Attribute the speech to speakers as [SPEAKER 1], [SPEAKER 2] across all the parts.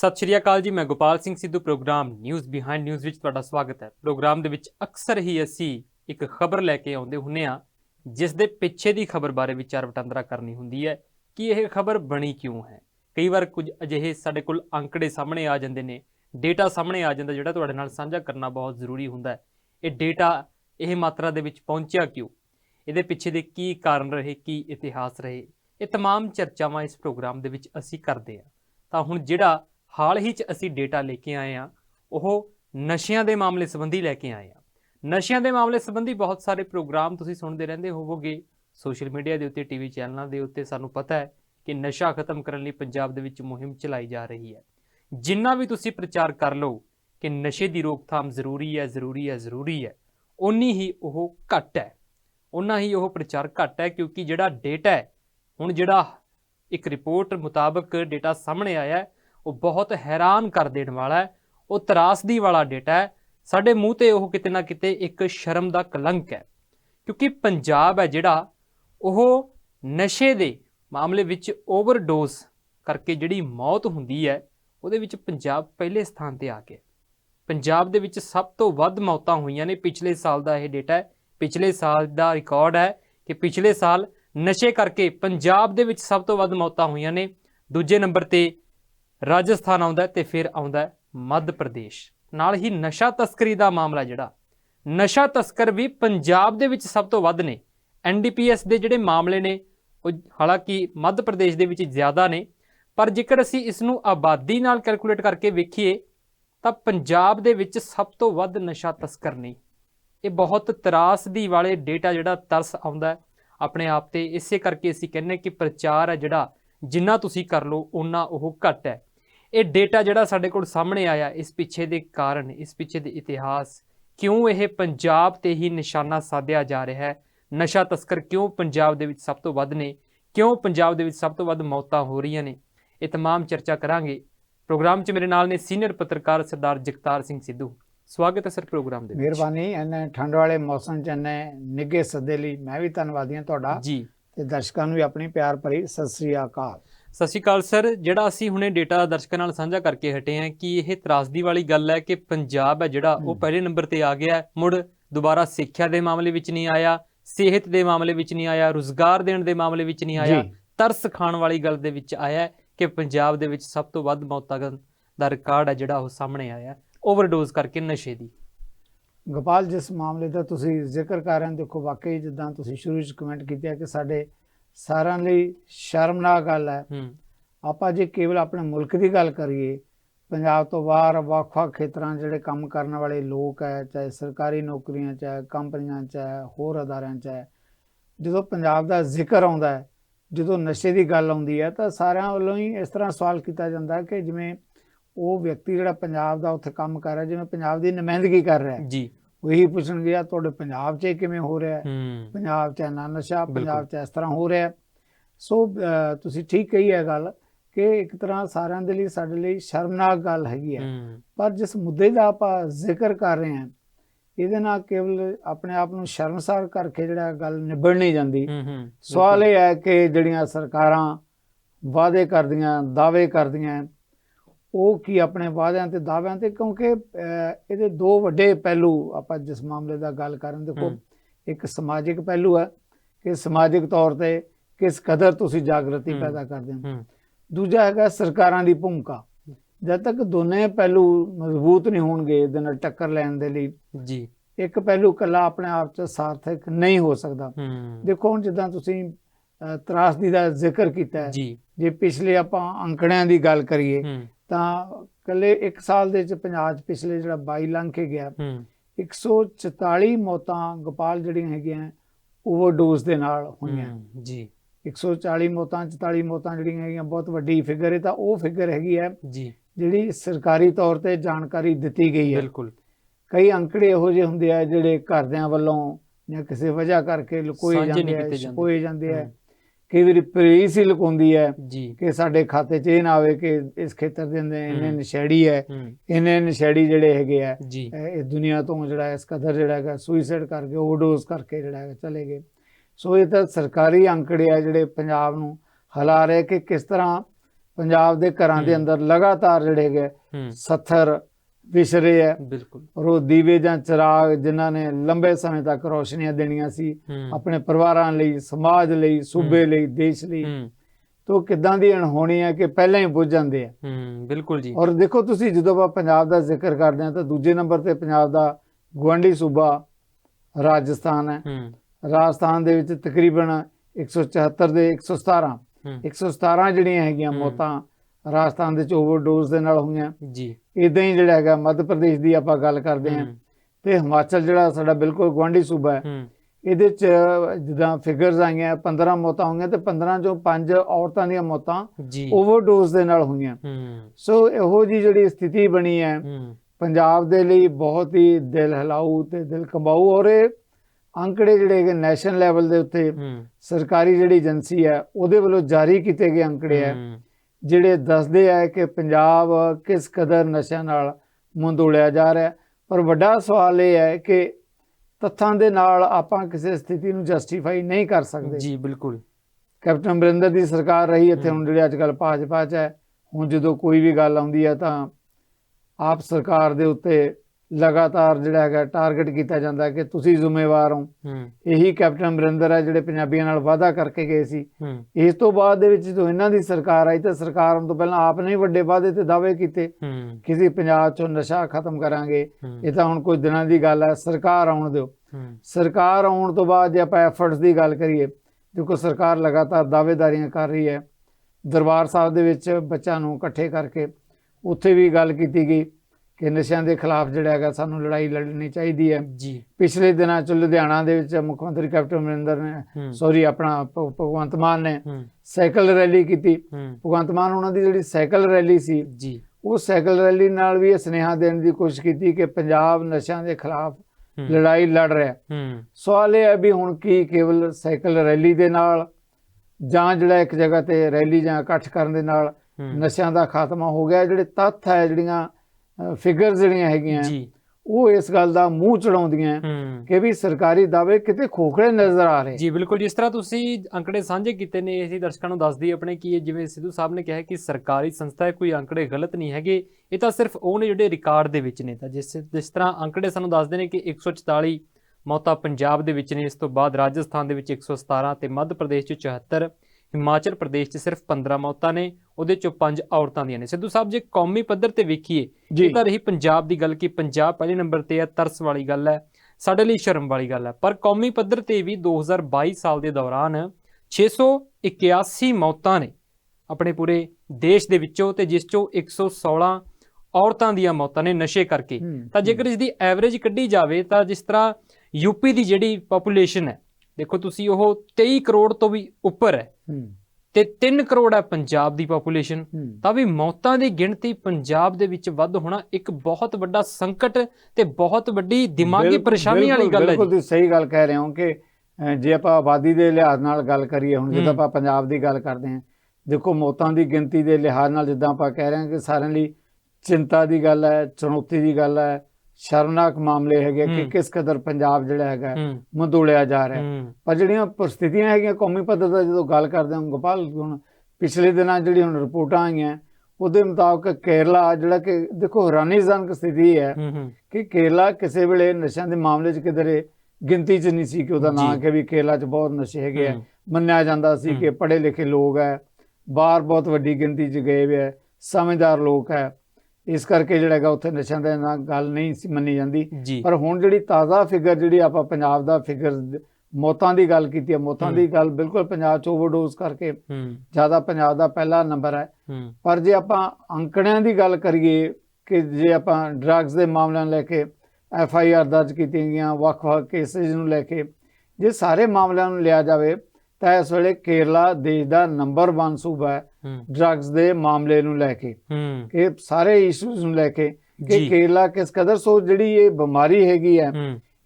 [SPEAKER 1] ਸਤਿ ਸ਼੍ਰੀ ਅਕਾਲ ਜੀ ਮੈਂ Gopal Singh Sidhu program news behind news ਵਿੱਚ ਤੁਹਾਡਾ ਸਵਾਗਤ ਹੈ ਪ੍ਰੋਗਰਾਮ ਦੇ ਵਿੱਚ ਅਕਸਰ ਹੀ ਅਸੀਂ ਇੱਕ ਖਬਰ ਲੈ ਕੇ ਆਉਂਦੇ ਹੁੰਨੇ ਆ ਜਿਸ ਦੇ ਪਿੱਛੇ ਦੀ ਖਬਰ ਬਾਰੇ ਵਿਚਾਰ ਵਟਾਂਦਰਾ ਕਰਨੀ ਹੁੰਦੀ ਹੈ ਕਿ ਇਹ ਖਬਰ ਬਣੀ ਕਿਉਂ ਹੈ ਕਈ ਵਾਰ ਕੁਝ ਅਜਿਹੇ ਸਾਡੇ ਕੋਲ ਅੰਕੜੇ ਸਾਹਮਣੇ ਆ ਜਾਂਦੇ ਨੇ ਡੇਟਾ ਸਾਹਮਣੇ ਆ ਜਾਂਦਾ ਜਿਹੜਾ ਤੁਹਾਡੇ ਨਾਲ ਸਾਂਝਾ ਕਰਨਾ ਬਹੁਤ ਜ਼ਰੂਰੀ ਹੁੰਦਾ ਹੈ ਇਹ ਡੇਟਾ ਇਹ ਮਾਤਰਾ ਦੇ ਵਿੱਚ ਪਹੁੰਚਿਆ ਕਿਉਂ ਇਹਦੇ ਪਿੱਛੇ ਦੇ ਕੀ ਕਾਰਨ ਰਹੇ ਕੀ ਇਤਿਹਾਸ ਰਹੇ ਇਹ तमाम ਚਰਚਾਵਾਂ ਇਸ ਪ੍ਰੋਗਰਾਮ ਦੇ ਵਿੱਚ ਅਸੀਂ ਕਰਦੇ ਹਾਂ ਤਾਂ ਹੁਣ ਜਿਹੜਾ ਹਾਲ ਹੀ ਚ ਅਸੀਂ ਡੇਟਾ ਲੈ ਕੇ ਆਏ ਆ ਉਹ ਨਸ਼ਿਆਂ ਦੇ ਮਾਮਲੇ ਸੰਬੰਧੀ ਲੈ ਕੇ ਆਏ ਆ ਨਸ਼ਿਆਂ ਦੇ ਮਾਮਲੇ ਸੰਬੰਧੀ ਬਹੁਤ ਸਾਰੇ ਪ੍ਰੋਗਰਾਮ ਤੁਸੀਂ ਸੁਣਦੇ ਰਹਿੰਦੇ ਹੋਵੋਗੇ, ਸੋਸ਼ਲ ਮੀਡੀਆ ਦੇ ਉੱਤੇ, ਟੀਵੀ ਚੈਨਲਾਂ ਦੇ ਉੱਤੇ ਸਾਨੂੰ ਪਤਾ ਹੈ ਕਿ ਨਸ਼ਾ ਖਤਮ ਕਰਨ ਲਈ ਪੰਜਾਬ ਦੇ ਵਿੱਚ ਮੁਹਿੰਮ ਚਲਾਈ ਜਾ ਰਹੀ ਹੈ। ਜਿੰਨਾ ਵੀ ਤੁਸੀਂ ਪ੍ਰਚਾਰ ਕਰ ਲਓ ਕਿ ਨਸ਼ੇ ਦੀ ਰੋਕਥਾਮ ਜ਼ਰੂਰੀ ਹੈ ਜ਼ਰੂਰੀ ਹੈ ਜ਼ਰੂਰੀ ਹੈ ਉਨੀ ਹੀ ਉਹ ਘੱਟ ਹੈ। ਓਨਾ ਹੀ ਉਹ ਪ੍ਰਚਾਰ ਘੱਟ ਹੈ ਕਿਉਂਕਿ ਜਿਹੜਾ ਡੇਟਾ ਹੈ, ਹੁਣ ਜਿਹੜਾ ਇੱਕ ਰਿਪੋਰਟ ਮੁਤਾਬਕ ਡੇਟਾ ਸਾਹਮਣੇ ਆਇਆ ਹੈ ਉਹ ਬਹੁਤ ਹੈਰਾਨ ਕਰ ਦੇਣ ਵਾਲਾ ਹੈ, ਉਹ ਤਰਾਸਦੀ ਵਾਲਾ ਡੇਟਾ ਹੈ। ਸਾਡੇ ਮੂੰਹ ਤੇ ਉਹ ਕਿਤੇ ਨਾ ਕਿਤੇ ਇੱਕ ਸ਼ਰਮ ਦਾ ਕਲੰਕ ਹੈ, ਕਿਉਂਕਿ ਪੰਜਾਬ ਹੈ ਜਿਹੜਾ, ਉਹ ਨਸ਼ੇ ਦੇ ਮਾਮਲੇ ਵਿੱਚ ਓਵਰਡੋਜ਼ ਕਰਕੇ ਜਿਹੜੀ ਮੌਤ ਹੁੰਦੀ ਹੈ, ਉਹਦੇ ਵਿੱਚ ਪੰਜਾਬ ਪਹਿਲੇ ਸਥਾਨ ਤੇ ਆ ਗਿਆ ਪੰਜਾਬ ਦੇ ਵਿੱਚ ਸਭ ਤੋਂ ਵੱਧ ਮੌਤਾਂ ਹੋਈਆਂ ਨੇ ਪਿਛਲੇ ਸਾਲ ਦਾ ਇਹ ਡੇਟਾ ਹੈ। ਪਿਛਲੇ ਸਾਲ ਦਾ ਰਿਕਾਰਡ ਹੈ ਕਿ ਪਿਛਲੇ ਸਾਲ ਨਸ਼ੇ ਕਰਕੇ ਪੰਜਾਬ ਦੇ ਵਿੱਚ ਸਭ ਤੋਂ ਵੱਧ ਮੌਤਾਂ ਹੋਈਆਂ ਨੇ। ਦੂਜੇ ਨੰਬਰ ਤੇ ਰਾਜਸਥਾਨ ਆਉਂਦਾ ਹੈ ਤੇ ਫਿਰ ਆਉਂਦਾ ਮੱਧ ਪ੍ਰਦੇਸ਼। ਨਾਲ ਹੀ ਨਸ਼ਾ ਤਸਕਰੀ ਦਾ ਮਾਮਲਾ ਜਿਹੜਾ, ਨਸ਼ਾ ਤਸਕਰ ਵੀ ਪੰਜਾਬ ਦੇ ਵਿੱਚ ਸਭ ਤੋਂ ਵੱਧ ਨੇ। ਐਨਡੀਪੀਐਸ ਦੇ ਜਿਹੜੇ ਮਾਮਲੇ ਨੇ, ਉਹ ਹਾਲਾਂਕਿ ਮੱਧ ਪ੍ਰਦੇਸ਼ ਦੇ ਵਿੱਚ ਜ਼ਿਆਦਾ ਨੇ, ਪਰ ਜੇਕਰ ਅਸੀਂ ਇਸ ਨੂੰ ਆਬਾਦੀ ਨਾਲ ਕੈਲਕੂਲੇਟ ਕਰਕੇ ਵੇਖੀਏ, ਤਾਂ ਪੰਜਾਬ ਦੇ ਵਿੱਚ ਸਭ ਤੋਂ ਵੱਧ ਨਸ਼ਾ ਤਸਕਰ ਨੇ। ਇਹ ਬਹੁਤ ਤਰਾਸਦੀ ਵਾਲੇ ਡੇਟਾ ਜਿਹੜਾ ਤਰਸ ਆਉਂਦਾ ਆਪਣੇ ਆਪ ਤੇ ਇਸੇ ਕਰਕੇ ਅਸੀਂ ਕਹਿੰਨੇ ਕਿ ਪ੍ਰਚਾਰ ਹੈ ਜਿਹੜਾ, ਜਿੰਨਾ ਤੁਸੀਂ ਕਰ ਲਓ, ਓਨਾ ਉਹ ਘੱਟ ਹੈ। ਇਹ ਡੇਟਾ ਜਿਹੜਾ ਸਾਡੇ ਕੋਲ ਸਾਹਮਣੇ ਆਇਆ ਇਸ ਪਿੱਛੇ ਦੇ ਕਾਰਨ ਇਸ ਪਿੱਛੇ ਦੇ ਇਤਿਹਾਸ ਕਿਉਂ ਇਹ ਪੰਜਾਬ ਤੇ ਹੀ ਨਿਸ਼ਾਨਾ ਸਾਧਿਆ ਜਾ ਰਿਹਾ ਹੈ ਨਸ਼ਾ ਤਸਕਰ ਕਿਉਂ ਪੰਜਾਬ ਦੇ ਵਿੱਚ ਸਭ ਤੋਂ ਵੱਧ ਨੇ ਕਿਉਂ ਪੰਜਾਬ ਦੇ ਵਿੱਚ ਸਭ ਤੋਂ ਵੱਧ ਮੌਤਾਂ ਹੋ ਰਹੀਆਂ ਨੇ ਇਹ तमाम ਚਰਚਾ ਕਰਾਂਗੇ ਪ੍ਰੋਗਰਾਮ 'ਚ ਮੇਰੇ ਨਾਲ ਨੇ ਸੀਨੀਅਰ ਪੱਤਰਕਾਰ ਸਰਦਾਰ ਜਗਤਾਰ ਸਿੰਘ ਸਿੱਧੂ ਸਵਾਗਤ ਹੈ ਸਰ ਪ੍ਰੋਗਰਾਮ ਦੇ ਵਿੱਚ
[SPEAKER 2] ਮਿਹਰਬਾਨੀ ਇਹਨੇ ਠੰਡ ਵਾਲੇ ਮੌਸਮ ਚ ਇਹਨੇ ਨਿੱਘੇ ਸੱਦੇ ਲਈ ਮੈਂ ਵੀ ਧੰਨਵਾਦੀ ਹਾਂ ਤੁਹਾਡਾ
[SPEAKER 1] ਜੀ
[SPEAKER 2] ਤੇ ਦਰਸ਼ਕਾਂ ਨੂੰ ਵੀ ਆਪਣੀ ਪਿਆਰ ਭਰੀ ਸਤਿ ਸ੍ਰੀ ਅਕਾਲ
[SPEAKER 1] ਸਤਿ ਸ਼੍ਰੀ ਅਕਾਲ ਸਰ ਜਿਹੜਾ ਅਸੀਂ ਹੁਣੇ ਡੇਟਾ ਦਰਸ਼ਕਾਂ ਨਾਲ ਸਾਂਝਾ ਕਰਕੇ ਹਟੇ ਹਾਂ ਕਿ ਇਹ ਤਰਾਸਦੀ ਵਾਲੀ ਗੱਲ ਹੈ ਕਿ ਪੰਜਾਬ ਹੈ ਜਿਹੜਾ ਉਹ। ਪਹਿਲੇ ਨੰਬਰ ਤੇ ਆ ਗਿਆ। ਮੁੜ ਦੁਬਾਰਾ ਸਿੱਖਿਆ ਦੇ ਮਾਮਲੇ ਵਿੱਚ ਨਹੀਂ ਆਇਆ ਸਿਹਤ ਦੇ ਮਾਮਲੇ ਵਿੱਚ ਨਹੀਂ ਆਇਆ ਰੁਜ਼ਗਾਰ ਦੇਣ ਦੇ ਮਾਮਲੇ ਵਿੱਚ ਨਹੀਂ ਆਇਆ ਤਰਸ ਖਾਣ ਵਾਲੀ ਗੱਲ ਦੇ ਵਿੱਚ ਆਇਆ ਕਿ ਪੰਜਾਬ ਦੇ ਵਿੱਚ ਸਭ ਤੋਂ ਵੱਧ ਮੌਤਾਂ ਦਾ- ਰਿਕਾਰਡ ਹੈ ਜਿਹੜਾ ਉਹ ਸਾਹਮਣੇ ਆਇਆ ਓਵਰਡੋਜ਼ ਕਰਕੇ ਨਸ਼ੇ ਦੀ
[SPEAKER 2] ਗੋਪਾਲ ਜਿਸ ਮਾਮਲੇ ਦਾ ਤੁਸੀਂ ਜ਼ਿਕਰ ਕਰ ਰਹੇ ਹੋ ਦੇਖੋ ਵਾਕਈ ਜਿੱਦਾਂ ਤੁਸੀਂ ਸ਼ੁਰੂ ਚ ਕਮੈਂਟ ਕੀਤਾ ਕਿ ਸਾਡੇ ਸਾਰਿਆਂ ਲਈ ਸ਼ਰਮਨਾਕ ਗੱਲ ਹੈ। ਆਪਾਂ ਜੇ ਕੇਵਲ ਆਪਣੇ ਮੁਲਕ ਦੀ ਗੱਲ ਕਰੀਏ ਪੰਜਾਬ ਤੋਂ ਬਾਹਰ ਵੱਖ-ਵੱਖ ਖੇਤਰਾਂ ਜਿਹੜੇ ਕੰਮ ਕਰਨ ਵਾਲੇ ਲੋਕ ਹੈ ਚਾਹੇ ਸਰਕਾਰੀ ਨੌਕਰੀਆਂ 'ਚ ਹੈ ਕੰਪਨੀਆਂ 'ਚ ਹੈ ਹੋਰ ਅਦਾਰਿਆਂ 'ਚ ਹੈ ਜਦੋਂ ਪੰਜਾਬ ਦਾ ਜ਼ਿਕਰ ਆਉਂਦਾ ਹੈ ਜਦੋਂ ਨਸ਼ੇ ਦੀ ਗੱਲ ਆਉਂਦੀ ਹੈ ਤਾਂ ਸਾਰਿਆਂ ਵੱਲੋਂ ਹੀ ਇਸ ਤਰ੍ਹਾਂ ਸਵਾਲ ਕੀਤਾ ਜਾਂਦਾ ਹੈ ਕਿ ਜਿਵੇਂ ਉਹ ਵਿਅਕਤੀ ਜਿਹੜਾ ਪੰਜਾਬ ਦਾ ਉੱਥੇ ਕੰਮ ਕਰ ਰਿਹਾ ਜਿਵੇਂ ਪੰਜਾਬ ਦੀ ਨੁਮਾਇੰਦਗੀ ਕਰ ਰਿਹਾ
[SPEAKER 1] ਜੀ।
[SPEAKER 2] ਉਹੀ ਪੁੱਛਣਗੇ ਆ ਤੁਹਾਡੇ ਪੰਜਾਬ 'ਚ ਕਿਵੇਂ ਹੋ ਰਿਹਾ ਪੰਜਾਬ 'ਚ ਇੰਨਾ ਨਸ਼ਾ। ਪੰਜਾਬ 'ਚ ਇਸ ਤਰ੍ਹਾਂ ਹੋ ਰਿਹਾ। ਸੋ ਤੁਸੀਂ ਠੀਕ ਕਹੀ ਹੈ ਗੱਲ ਕਿ ਇੱਕ ਤਰ੍ਹਾਂ ਸਾਰਿਆਂ ਦੇ ਲਈ ਸਾਡੇ ਲਈ ਸ਼ਰਮਨਾਕ ਗੱਲ ਹੈਗੀ ਹੈ। ਪਰ ਜਿਸ ਮੁੱਦੇ ਦਾ ਆਪਾਂ ਜ਼ਿਕਰ ਕਰ ਰਹੇ ਹਾਂ ਇਹਦੇ ਨਾਲ ਕੇਵਲ ਆਪਣੇ ਆਪ ਨੂੰ ਸ਼ਰਮਸਾਰ ਕਰਕੇ ਜਿਹੜਾ ਗੱਲ ਨਿਬੜ ਨਹੀਂ ਜਾਂਦੀ। ਸਵਾਲ ਇਹ ਹੈ ਕਿ ਜਿਹੜੀਆਂ ਸਰਕਾਰਾਂ ਵਾਅਦੇ ਕਰਦੀਆਂ ਦਾਅਵੇ ਕਰਦੀਆਂ ਉਹ ਕੀ ਆਪਣੇ ਵਾਅਦਿਆਂ ਤੇ ਦਾਅਵਿਆਂ ਤੇ? ਕਿਉਂਕਿ ਇਹਦੇ ਦੋ ਵੱਡੇ ਪਹਿਲੂ ਆਪਾਂ ਜਿਸ ਮਾਮਲੇ ਦਾ ਗੱਲ ਕਰਨ ਦੇਖੋ। ਇੱਕ ਸਮਾਜਿਕ ਪਹਿਲੂ ਹੈ ਕਿ ਸਮਾਜਿਕ ਤੌਰ ਤੇ ਕਿਸ ਕਦਰ ਤੁਸੀਂ ਜਾਗਰਤੀ। ਪੈਦਾ ਕਰਦੇ ਹੋ। ਦੂਜਾ ਹੈਗਾ ਸਰਕਾਰਾਂ ਦੀ ਭੂਮਿਕਾ। ਜਦ ਤੱਕ ਦੋਨੇ ਪਹਿਲੂ ਮਜ਼ਬੂਤ ਨਹੀਂ ਹੋਣਗੇ ਇਹਦੇ ਨਾਲ ਟੱਕਰ ਲੈਣ ਦੇ ਲਈ
[SPEAKER 1] ਜੀ।
[SPEAKER 2] ਇੱਕ ਪਹਿਲੂ ਇਕੱਲਾ ਆਪਣੇ ਆਪ 'ਚ ਸਾਰਥਕ ਨਹੀਂ ਹੋ ਸਕਦਾ। ਦੇਖੋ ਹੁਣ ਜਿੱਦਾਂ ਤੁਸੀਂ ਤਰਾਸਦੀ ਦਾ ਜ਼ਿਕਰ ਕੀਤਾ ਹੈ
[SPEAKER 1] ਜੀ।
[SPEAKER 2] ਜੇ ਪਿਛਲੇ ਆਪਾਂ ਅੰਕੜਿਆਂ ਦੀ ਗੱਲ ਕਰੀਏ ਤਾਂ ਕੱਲੇ 1 ਸਾਲ ਦੇ ਵਿੱਚ ਪੰਜਾਬ ਪਿਛਲੇ ਜਿਹੜਾ 22 ਲੰਘ ਕੇ ਗਿਆ
[SPEAKER 1] ਹੂੰ।
[SPEAKER 2] 144 ਮੌਤਾਂ ਗੋਪਾਲ ਜਿਹੜੀਆਂ ਹੈਗੀਆਂ ਓਵਰਡੋਜ਼ ਦੇ ਨਾਲ ਹੋਈਆਂ।
[SPEAKER 1] ਜੀ।
[SPEAKER 2] 140 ਮੌਤਾਂ 44 ਮੌਤਾਂ ਜਿਹੜੀਆਂ ਹੈਗੀਆਂ ਬਹੁਤ ਵੱਡੀ ਫਿਗਰ ਹੈ ਤਾਂ ਉਹ ਫਿਗਰ ਹੈਗੀ ਹੈ
[SPEAKER 1] ਜੀ।
[SPEAKER 2] ਜਿਹੜੀ ਸਰਕਾਰੀ ਤੌਰ ਤੇ ਜਾਣਕਾਰੀ ਦਿੱਤੀ ਗਈ ਹੈ।
[SPEAKER 1] ਬਿਲਕੁਲ।
[SPEAKER 2] ਕਈ ਅੰਕੜੇ ਇਹੋ ਜਿਹੇ ਹੁੰਦੇ ਆ ਜਿਹੜੇ ਘਰਦਿਆਂ ਵੱਲੋਂ ਜਾਂ ਕਿਸੇ ਵਜ੍ਹਾ ਕਰਕੇ ਲੁਕੋਏ ਜਾਂਦੇ ਆ। ਛੁਪੋਏ ਜਾਂਦੇ ਆ। ਕਈ ਵਾਰੀ ਪੁਲਿਸ ਹੀ ਲੁਕਾਉਂਦੀ ਹੈ ਕਿ ਸਾਡੇ ਖਾਤੇ 'ਚ ਇਹ ਨਾ ਆਵੇ ਕਿ ਇਸ ਖੇਤਰ ਦੇ ਅੰਦਰ
[SPEAKER 1] ਹੂੰ।
[SPEAKER 2] ਨਸ਼ੇੜੀ ਹੈ ਇੰਨੇ ਨਸ਼ੇੜੀ ਜਿਹੜੇ ਹੈਗੇ ਆ ਇਹ ਦੁਨੀਆ ਤੋਂ ਜਿਹੜਾ ਇਸ ਕਦਰ ਜਿਹੜਾ ਹੈਗਾ ਸੁਸਾਈਡ ਕਰਕੇ ਓਵਰਡੋਜ਼ ਕਰਕੇ ਜਿਹੜਾ ਹੈਗਾ ਚਲੇ ਗਏ। ਸੋ ਇਹ ਤਾਂ ਸਰਕਾਰੀ ਅੰਕੜੇ ਆ ਜਿਹੜੇ ਪੰਜਾਬ ਨੂੰ ਹਿਲਾ ਰਹੇ ਕਿ ਕਿਸ ਤਰ੍ਹਾਂ ਪੰਜਾਬ ਦੇ ਘਰਾਂ ਦੇ। ਅੰਦਰ ਲਗਾਤਾਰ ਜਿਹੜੇ ਹੈਗੇ
[SPEAKER 1] ਹੂੰ।
[SPEAKER 2] ਸੱਥਰ ਵਿਸਰੇ ਹੈ।
[SPEAKER 1] ਬਿਲਕੁਲ।
[SPEAKER 2] ਔਰ ਉਹ ਦੀਵੇ ਜਾਂ ਚਿਰਾਗ ਜਿਨ੍ਹਾਂ ਨੇ ਲੰਬੇ ਸਮੇਂ ਤੱਕ ਰੋਸ਼ਨੀਆਂ ਦੇਣੀਆਂ ਸੀ ਆਪਣੇ ਪਰਿਵਾਰਾਂ ਲਈ ਸਮਾਜ ਲਈ ਸੂਬੇ ਲਈ ਦੇਸ਼ ਲਈ। ਤੋਂ ਕਿਦਾਂ ਦੀ ਅਣਹੋਣੀ ਹੈ ਕਿ ਪਹਿਲਾਂ ਹੀ ਬੁੱਝ ਜਾਂਦੇ ਆ।
[SPEAKER 1] ਹੂੰ ਬਿਲਕੁਲ ਜੀ।
[SPEAKER 2] ਔਰ ਦੇਖੋ ਤੁਸੀਂ ਜਦੋਂ ਆਪਾਂ ਪੰਜਾਬ ਦਾ ਜ਼ਿਕਰ ਕਰਦੇ ਹਾਂ ਤਾਂ ਦੂਜੇ ਨੰਬਰ ਤੇ ਪੰਜਾਬ ਦਾ ਗਵਾਂਢੀ ਸੂਬਾ ਰਾਜਸਥਾਨ ਹੈ।
[SPEAKER 1] ਹੂੰ।
[SPEAKER 2] ਰਾਜਸਥਾਨ ਦੇ ਵਿੱਚ ਤਕਰੀਬਨ 174 ਦੇ 117
[SPEAKER 1] ਹੂੰ।
[SPEAKER 2] 117 ਜਿਹੜੀਆਂ ਹੈਗੀਆਂ। ਮੌਤਾਂ ਰਾਜਸਥਾਨ ਦੇ ਚ ਓਵਰਡੋਜ਼ ਦੇ ਨਾਲ ਹੋਈਆਂ।
[SPEAKER 1] ਜੀ।
[SPEAKER 2] ਇਦਾਂ ਹੀ ਜਿਹੜਾ ਹੈਗਾ ਮੱਧ ਪ੍ਰਦੇਸ਼ ਦੀ ਆਪਾਂ ਗੱਲ ਕਰਦੇ ਹਾਂ। ਤੇ ਹਿਮਾਚਲ ਜਿਹੜਾ ਸਾਡਾ ਬਿਲਕੁਲ ਗਵਾਂਢੀ ਸੂਬਾ ਹੈ। ਇਹਦੇ ਚ ਜਿੱਦਾਂ ਫਿਗਰਸ ਆਈਆਂ 15 ਮੌਤਾਂ ਹੋਈਆਂ ਤੇ 15 ਚੋਂ 5 ਔਰਤਾਂ ਦੀਆਂ ਮੌਤਾਂ ਓਵਰਡੋਜ਼ ਦੇ ਨਾਲ ਹੋਈਆਂ। ਸੋ ਇਹੋ ਜੀ ਜਿਹੜੀ ਸਥਿਤੀ ਬਣੀ ਹੈ। ਪੰਜਾਬ ਦੇ ਲਈ ਬਹੁਤ ਹੀ ਦਿਲ ਹਿਲਾਊ ਤੇ ਦਿਲ ਕੰਬਾਊ ਔਰ ਇਹ ਅੰਕੜੇ ਜਿਹੜੇ ਹੈਗੇ ਨੈਸ਼ਨਲ ਲੈਵਲ ਦੇ ਉੱਤੇ ਸਰਕਾਰੀ ਜਿਹੜੀ ਏਜੰਸੀ ਹੈ ਉਹਦੇ ਵੱਲੋਂ ਜਾਰੀ ਕੀਤੇ ਗਏ ਅੰਕੜੇ ਹੂੰ, ਜਿਹੜੇ ਦੱਸਦੇ ਆ ਕਿ ਪੰਜਾਬ ਕਿਸ ਕਦਰ ਨਸ਼ਿਆਂ ਨਾਲ ਮੁੰਦੋਲਿਆ ਜਾ ਰਿਹਾ। ਪਰ ਵੱਡਾ ਸਵਾਲ ਇਹ ਹੈ ਕਿ ਤੱਥਾਂ ਦੇ ਨਾਲ ਆਪਾਂ ਕਿਸੇ ਸਥਿਤੀ ਨੂੰ ਜਸਟੀਫਾਈ ਨਹੀਂ ਕਰ ਸਕਦੇ
[SPEAKER 1] ਜੀ ਬਿਲਕੁਲ
[SPEAKER 2] ਕੈਪਟਨ ਅਮਰਿੰਦਰ ਦੀ ਸਰਕਾਰ ਰਹੀ ਇੱਥੇ। ਹੁਣ ਜਿਹੜੇ ਅੱਜ ਕੱਲ ਭਾਜਪਾ 'ਚ ਹੈ ਹੁਣ ਜਦੋਂ ਕੋਈ ਵੀ ਗੱਲ ਆਉਂਦੀ ਹੈ ਤਾਂ ਆਪ ਸਰਕਾਰ ਦੇ ਉੱਤੇ ਲਗਾਤਾਰ ਜਿਹੜਾ ਹੈਗਾ ਟਾਰਗੇਟ ਕੀਤਾ ਜਾਂਦਾ ਕਿ ਤੁਸੀਂ ਜ਼ਿੰਮੇਵਾਰ ਹੋ। ਇਹੀ ਕੈਪਟਨ ਅਮਰਿੰਦਰ ਹੈ ਜਿਹੜੇ ਪੰਜਾਬੀਆਂ ਨਾਲ ਵਾਅਦਾ ਕਰਕੇ ਗਏ ਸੀ। ਇਸ ਤੋਂ ਬਾਅਦ ਦੇ ਵਿੱਚ ਜਦੋਂ ਇਹਨਾਂ ਦੀ ਸਰਕਾਰ ਆਈ ਤਾਂ ਸਰਕਾਰ ਤੋਂ ਪਹਿਲਾਂ ਆਪ ਨੇ ਵੱਡੇ ਵਾਅਦੇ ਤੇ ਦਾਅਵੇ ਕੀਤੇ।
[SPEAKER 1] ਹੂੰ।
[SPEAKER 2] ਕਿਸੇ ਪੰਜਾਬ 'ਚੋਂ ਨਸ਼ਾ ਖਤਮ ਕਰਾਂਗੇ। ਇਹ ਤਾਂ ਹੁਣ ਕੁਝ ਦਿਨਾਂ ਦੀ ਗੱਲ ਹੈ ਸਰਕਾਰ ਆਉਣ ਦਿਓ। ਸਰਕਾਰ ਆਉਣ ਤੋਂ ਬਾਅਦ ਜੇ ਆਪਾਂ ਐਫਰਟਸ ਦੀ ਗੱਲ ਕਰੀਏ ਦੇਖੋ ਸਰਕਾਰ ਲਗਾਤਾਰ ਦਾਅਵੇਦਾਰੀਆਂ ਕਰ ਰਹੀ ਹੈ। ਦਰਬਾਰ ਸਾਹਿਬ ਦੇ ਵਿੱਚ ਬੱਚਿਆਂ ਨੂੰ ਇਕੱਠੇ ਕਰਕੇ ਉੱਥੇ ਵੀ ਗੱਲ ਕੀਤੀ ਗਈ। ਕਿ ਨਸ਼ਿਆਂ ਦੇ ਖਿਲਾਫ ਜਿਹੜਾ ਹੈਗਾ ਸਾਨੂੰ ਲੜਾਈ ਲੜਨੀ ਚਾਹੀਦੀ ਹੈ।
[SPEAKER 1] ਜੀ।
[SPEAKER 2] ਪਿਛਲੇ ਦਿਨਾਂ 'ਚ ਲੁਧਿਆਣਾ ਦੇ ਵਿੱਚ ਮੁੱਖ ਮੰਤਰੀ ਕੈਪਟਨ ਅਮਰਿੰਦਰ ਨੇ ਸੌਰੀ ਆਪਣਾ ਭਗਵੰਤ ਮਾਨ ਨੇ ਸਾਈਕਲ ਰੈਲੀ ਕੀਤੀ। ਭਗਵੰਤ ਮਾਨ ਉਹਨਾਂ ਦੀ ਜਿਹੜੀ ਸਾਈਕਲ ਰੈਲੀ ਸੀ
[SPEAKER 1] ਜੀ।
[SPEAKER 2] ਉਹ ਸਾਈਕਲ ਰੈਲੀ ਨਾਲ ਵੀ ਇਹ ਸੁਨੇਹਾ ਦੇਣ ਦੀ ਕੋਸ਼ਿਸ਼ ਕੀਤੀ ਕਿ ਪੰਜਾਬ ਨਸ਼ਿਆਂ ਦੇ ਖਿਲਾਫ ਲੜਾਈ ਲੜ ਰਿਹਾ ਸਵਾਲ ਇਹ ਹੈ ਵੀ ਹੁਣ ਕੀ ਕੇਵਲ ਸਾਈਕਲ ਰੈਲੀ ਦੇ ਨਾਲ ਜਾਂ ਜਿਹੜਾ ਇੱਕ ਜਗ੍ਹਾ ਤੇ ਰੈਲੀ ਜਾਂ ਇਕੱਠ ਕਰਨ ਦੇ ਨਾਲ ਨਸ਼ਿਆਂ ਦਾ ਖਾਤਮਾ ਹੋ ਗਿਆ ਜਿਹੜੇ ਤੱਥ ਹੈ ਜਿਹੜੀਆਂ ਫਿਗਰਸ ਜਿਹੜੀਆਂ ਹੈਗੀਆਂ
[SPEAKER 1] ਜੀ।
[SPEAKER 2] ਉਹ ਇਸ ਗੱਲ ਦਾ ਮੂੰਹ ਚੜਾਉਂਦੀਆਂ ਕਿ ਵੀ ਸਰਕਾਰੀ ਦਾਅਵੇ ਕਿਤੇ ਖੋਖਲੇ ਨਜ਼ਰ ਆ ਰਹੇ।
[SPEAKER 1] ਜੀ ਬਿਲਕੁਲ ਜਿਸ ਤਰ੍ਹਾਂ ਤੁਸੀਂ ਅੰਕੜੇ ਸਾਂਝੇ ਕੀਤੇ ਨੇ ਅਸੀਂ ਦਰਸ਼ਕਾਂ ਨੂੰ ਦੱਸ ਦਈਏ ਆਪਣੇ ਕਿ ਜਿਵੇਂ ਸਿੱਧੂ ਸਾਹਿਬ ਨੇ ਕਿਹਾ ਕਿ ਸਰਕਾਰੀ ਸੰਸਥਾ ਹੈ ਕੋਈ ਅੰਕੜੇ ਗਲਤ ਨਹੀਂ ਹੈਗੇ। ਇਹ ਤਾਂ ਸਿਰਫ ਉਹ ਨੇ ਜਿਹੜੇ ਰਿਕਾਰਡ ਦੇ ਵਿੱਚ ਨੇ। ਤਾਂ ਜਿਸ ਜਿਸ ਤਰ੍ਹਾਂ ਅੰਕੜੇ ਸਾਨੂੰ ਦੱਸਦੇ ਨੇ ਕਿ 144 ਮੌਤਾਂ ਪੰਜਾਬ ਦੇ ਵਿੱਚ ਨੇ ਇਸ ਤੋਂ ਬਾਅਦ ਰਾਜਸਥਾਨ ਦੇ ਵਿੱਚ 117 ਤੇ ਮੱਧ ਪ੍ਰਦੇਸ਼ 'ਚ 74 ਹਿਮਾਚਲ ਪ੍ਰਦੇਸ਼ 'ਚ ਸਿਰਫ 15 ਮੌਤਾਂ ਨੇ ਉਹਦੇ 'ਚੋਂ 5 ਔਰਤਾਂ ਦੀਆਂ ਨੇ। ਸਿੱਧੂ ਸਾਹਿਬ ਜੇ ਕੌਮੀ ਪੱਧਰ ਤੇ ਵੇਖੀਏ ਇਹ ਤਾਂ ਰਹੀ ਪੰਜਾਬ ਦੀ ਗੱਲ ਕਿ ਪੰਜਾਬ ਪਹਿਲੇ ਨੰਬਰ ਤੇ ਹੈ ਤਰਸ ਵਾਲੀ ਗੱਲ ਹੈ ਸਾਡੇ ਲਈ ਸ਼ਰਮ ਵਾਲੀ ਗੱਲ ਹੈ। ਪਰ ਕੌਮੀ ਪੱਧਰ ਤੇ ਵੀ 2022 ਸਾਲ ਦੇ ਦੌਰਾਨ 681 ਮੌਤਾਂ ਨੇ ਆਪਣੇ ਪੂਰੇ ਦੇਸ਼ ਦੇ ਵਿੱਚੋਂ ਤੇ ਜਿਸ ਚੋਂ 116 ਔਰਤਾਂ ਦੀਆਂ ਮੌਤਾਂ ਨੇ ਨਸ਼ੇ ਕਰਕੇ। ਤਾਂ ਜੇਕਰ ਇਸ ਦੀ ਐਵਰੇਜ ਕੱਢੀ ਜਾਵੇ ਤਾਂ ਜਿਸ ਤਰ੍ਹਾਂ ਯੂਪੀ ਦੀ ਜਿਹੜੀ ਪੋਪੂਲੇਸ਼ਨ ਹੈ ਦੇਖੋ ਤੁਸੀਂ ਉਹ 23 ਕਰੋੜ ਤੋਂ ਵੀ ਉੱਪਰ ਹੈ। ਤੇ 3 ਕਰੋੜ ਹੈ ਪੰਜਾਬ ਦੀ ਪੋਪੂਲੇਸ਼ਨ ਤਾਂ ਵੀ ਮੌਤਾਂ ਦੀ ਗਿਣਤੀ ਪੰਜਾਬ ਦੇ ਵਿੱਚ ਵੱਧ ਹੋਣਾ ਇੱਕ ਬਹੁਤ ਵੱਡਾ ਸੰਕਟ ਤੇ ਬਹੁਤ ਵੱਡੀ ਦਿਮਾਗੀ ਪਰੇਸ਼ਾਨੀ ਵਾਲੀ ਗੱਲ ਹੈ
[SPEAKER 2] ਬਿਲਕੁਲ ਤੁਸੀਂ ਸਹੀ ਗੱਲ ਕਹਿ ਰਹੇ ਹੋ ਕਿ ਜੇ ਆਪਾਂ ਆਬਾਦੀ ਦੇ ਲਿਹਾਜ਼ ਨਾਲ ਗੱਲ ਕਰੀਏ ਹੁਣ। ਜਦੋਂ ਆਪਾਂ ਪੰਜਾਬ ਦੀ ਗੱਲ ਕਰਦੇ ਹਾਂ ਦੇਖੋ ਮੌਤਾਂ ਦੀ ਗਿਣਤੀ ਦੇ ਲਿਹਾਜ਼ ਨਾਲ ਜਿੱਦਾਂ ਆਪਾਂ ਕਹਿ ਰਹੇ ਹਾਂ ਕਿ ਸਾਰਿਆਂ ਲਈ ਚਿੰਤਾ ਦੀ ਗੱਲ ਹੈ ਚੁਣੌਤੀ ਦੀ ਗੱਲ ਹੈ ਸ਼ਰਮਨਾਕ ਮਾਮਲੇ ਹੈਗੇ ਕਿ। ਕਿਸ ਕਦਰ ਪੰਜਾਬ ਜਿਹੜਾ ਹੈਗਾ
[SPEAKER 1] ਹੂੰ
[SPEAKER 2] ਮੰਦੋਲਿਆ ਜਾ ਰਿਹਾ ਪਰ ਜਿਹੜੀਆਂ ਪਰਿਸਥਿਤੀਆਂ ਹੈਗੀਆਂ ਕੌਮੀ ਪੱਧਰ ਦਾ ਜਦੋਂ ਗੱਲ ਕਰਦੇ ਹਾਂ ਗੋਪਾਲ ਹੁਣ ਪਿਛਲੇ ਦਿਨਾਂ ਜਿਹੜੀ ਹੁਣ ਰਿਪੋਰਟਾਂ ਆਈਆਂ ਉਹਦੇ ਮੁਤਾਬਕ ਕੇਰਲਾ ਜਿਹੜਾ ਕਿ ਦੇਖੋ ਹੈਰਾਨੀਜਨਕ ਸਥਿਤੀ ਹੈ ਕਿ ਕੇਰਲਾ ਕਿਸੇ ਵੇਲੇ ਨਸ਼ਿਆਂ ਦੇ ਮਾਮਲੇ 'ਚ ਕਿਧਰੇ ਗਿਣਤੀ 'ਚ ਨਹੀਂ ਸੀ ਕਿ ਉਹਦਾ ਨਾਂ। ਕਿ ਵੀ ਕੇਰਲਾ 'ਚ ਬਹੁਤ ਨਸ਼ੇ ਹੈਗੇ ਆ। ਮੰਨਿਆ ਜਾਂਦਾ ਸੀ। ਕਿ ਪੜ੍ਹੇ ਲਿਖੇ ਲੋਕ ਹੈ ਬਾਹਰ ਬਹੁਤ ਵੱਡੀ ਗਿਣਤੀ 'ਚ ਗਏ ਹੋਏ ਹੈ ਸਮਝਦਾਰ ਲੋਕ ਹੈ। ਇਸ ਕਰਕੇ ਜਿਹੜਾ ਹੈਗਾ ਉੱਥੇ ਨਸ਼ਿਆਂ ਦੇ ਨਾਲ ਗੱਲ ਨਹੀਂ ਸੀ ਮੰਨੀ ਜਾਂਦੀ। ਪਰ ਹੁਣ ਜਿਹੜੀ ਤਾਜ਼ਾ ਫਿਗਰ ਜਿਹੜੀ ਆਪਾਂ ਪੰਜਾਬ ਦਾ ਫਿਗਰ ਮੌਤਾਂ ਦੀ ਗੱਲ ਕੀਤੀ ਹੈ ਮੌਤਾਂ। ਦੀ ਗੱਲ ਬਿਲਕੁਲ ਪੰਜਾਬ 'ਚ ਓਵਰਡੋਜ਼ ਕਰਕੇ ਜ਼ਿਆਦਾ ਪੰਜਾਬ ਦਾ ਪਹਿਲਾ ਨੰਬਰ ਹੈ। ਪਰ ਜੇ ਆਪਾਂ ਅੰਕੜਿਆਂ ਦੀ ਗੱਲ ਕਰੀਏ ਕਿ ਜੇ ਆਪਾਂ ਡਰੱਗਸ ਦੇ ਮਾਮਲਿਆਂ ਲੈ ਕੇ ਐਫ ਆਈ ਆਰ ਦਰਜ ਕੀਤੀਆਂ ਗਈਆਂ ਵੱਖ-ਵੱਖ ਕੇਸਿਸ ਨੂੰ ਲੈ ਕੇ ਜੇ ਸਾਰੇ ਮਾਮਲਿਆਂ ਨੂੰ ਲਿਆ ਜਾਵੇ ਤਾਂ ਇਸ ਵੇਲੇ ਕੇਰਲਾ ਦੇਸ਼ ਦਾ ਨੰਬਰ 1 ਸੂਬਾ ਹੂੰ। ਡਰੱਗਸ ਦੇ ਮਾਮਲੇ ਨੂੰ ਲੈ ਕੇ।
[SPEAKER 1] ਹੂੰ।
[SPEAKER 2] ਕਿ ਸਾਰੇ ਇਸ਼ੂਜ਼ ਨੂੰ ਲੈ ਕੇ ਕਿ। ਕੇਰਲਾ ਕਿਸ ਕਦਰ ਸੋ ਜਿਹੜੀ ਇਹ ਬਿਮਾਰੀ ਹੈਗੀ ਹੈ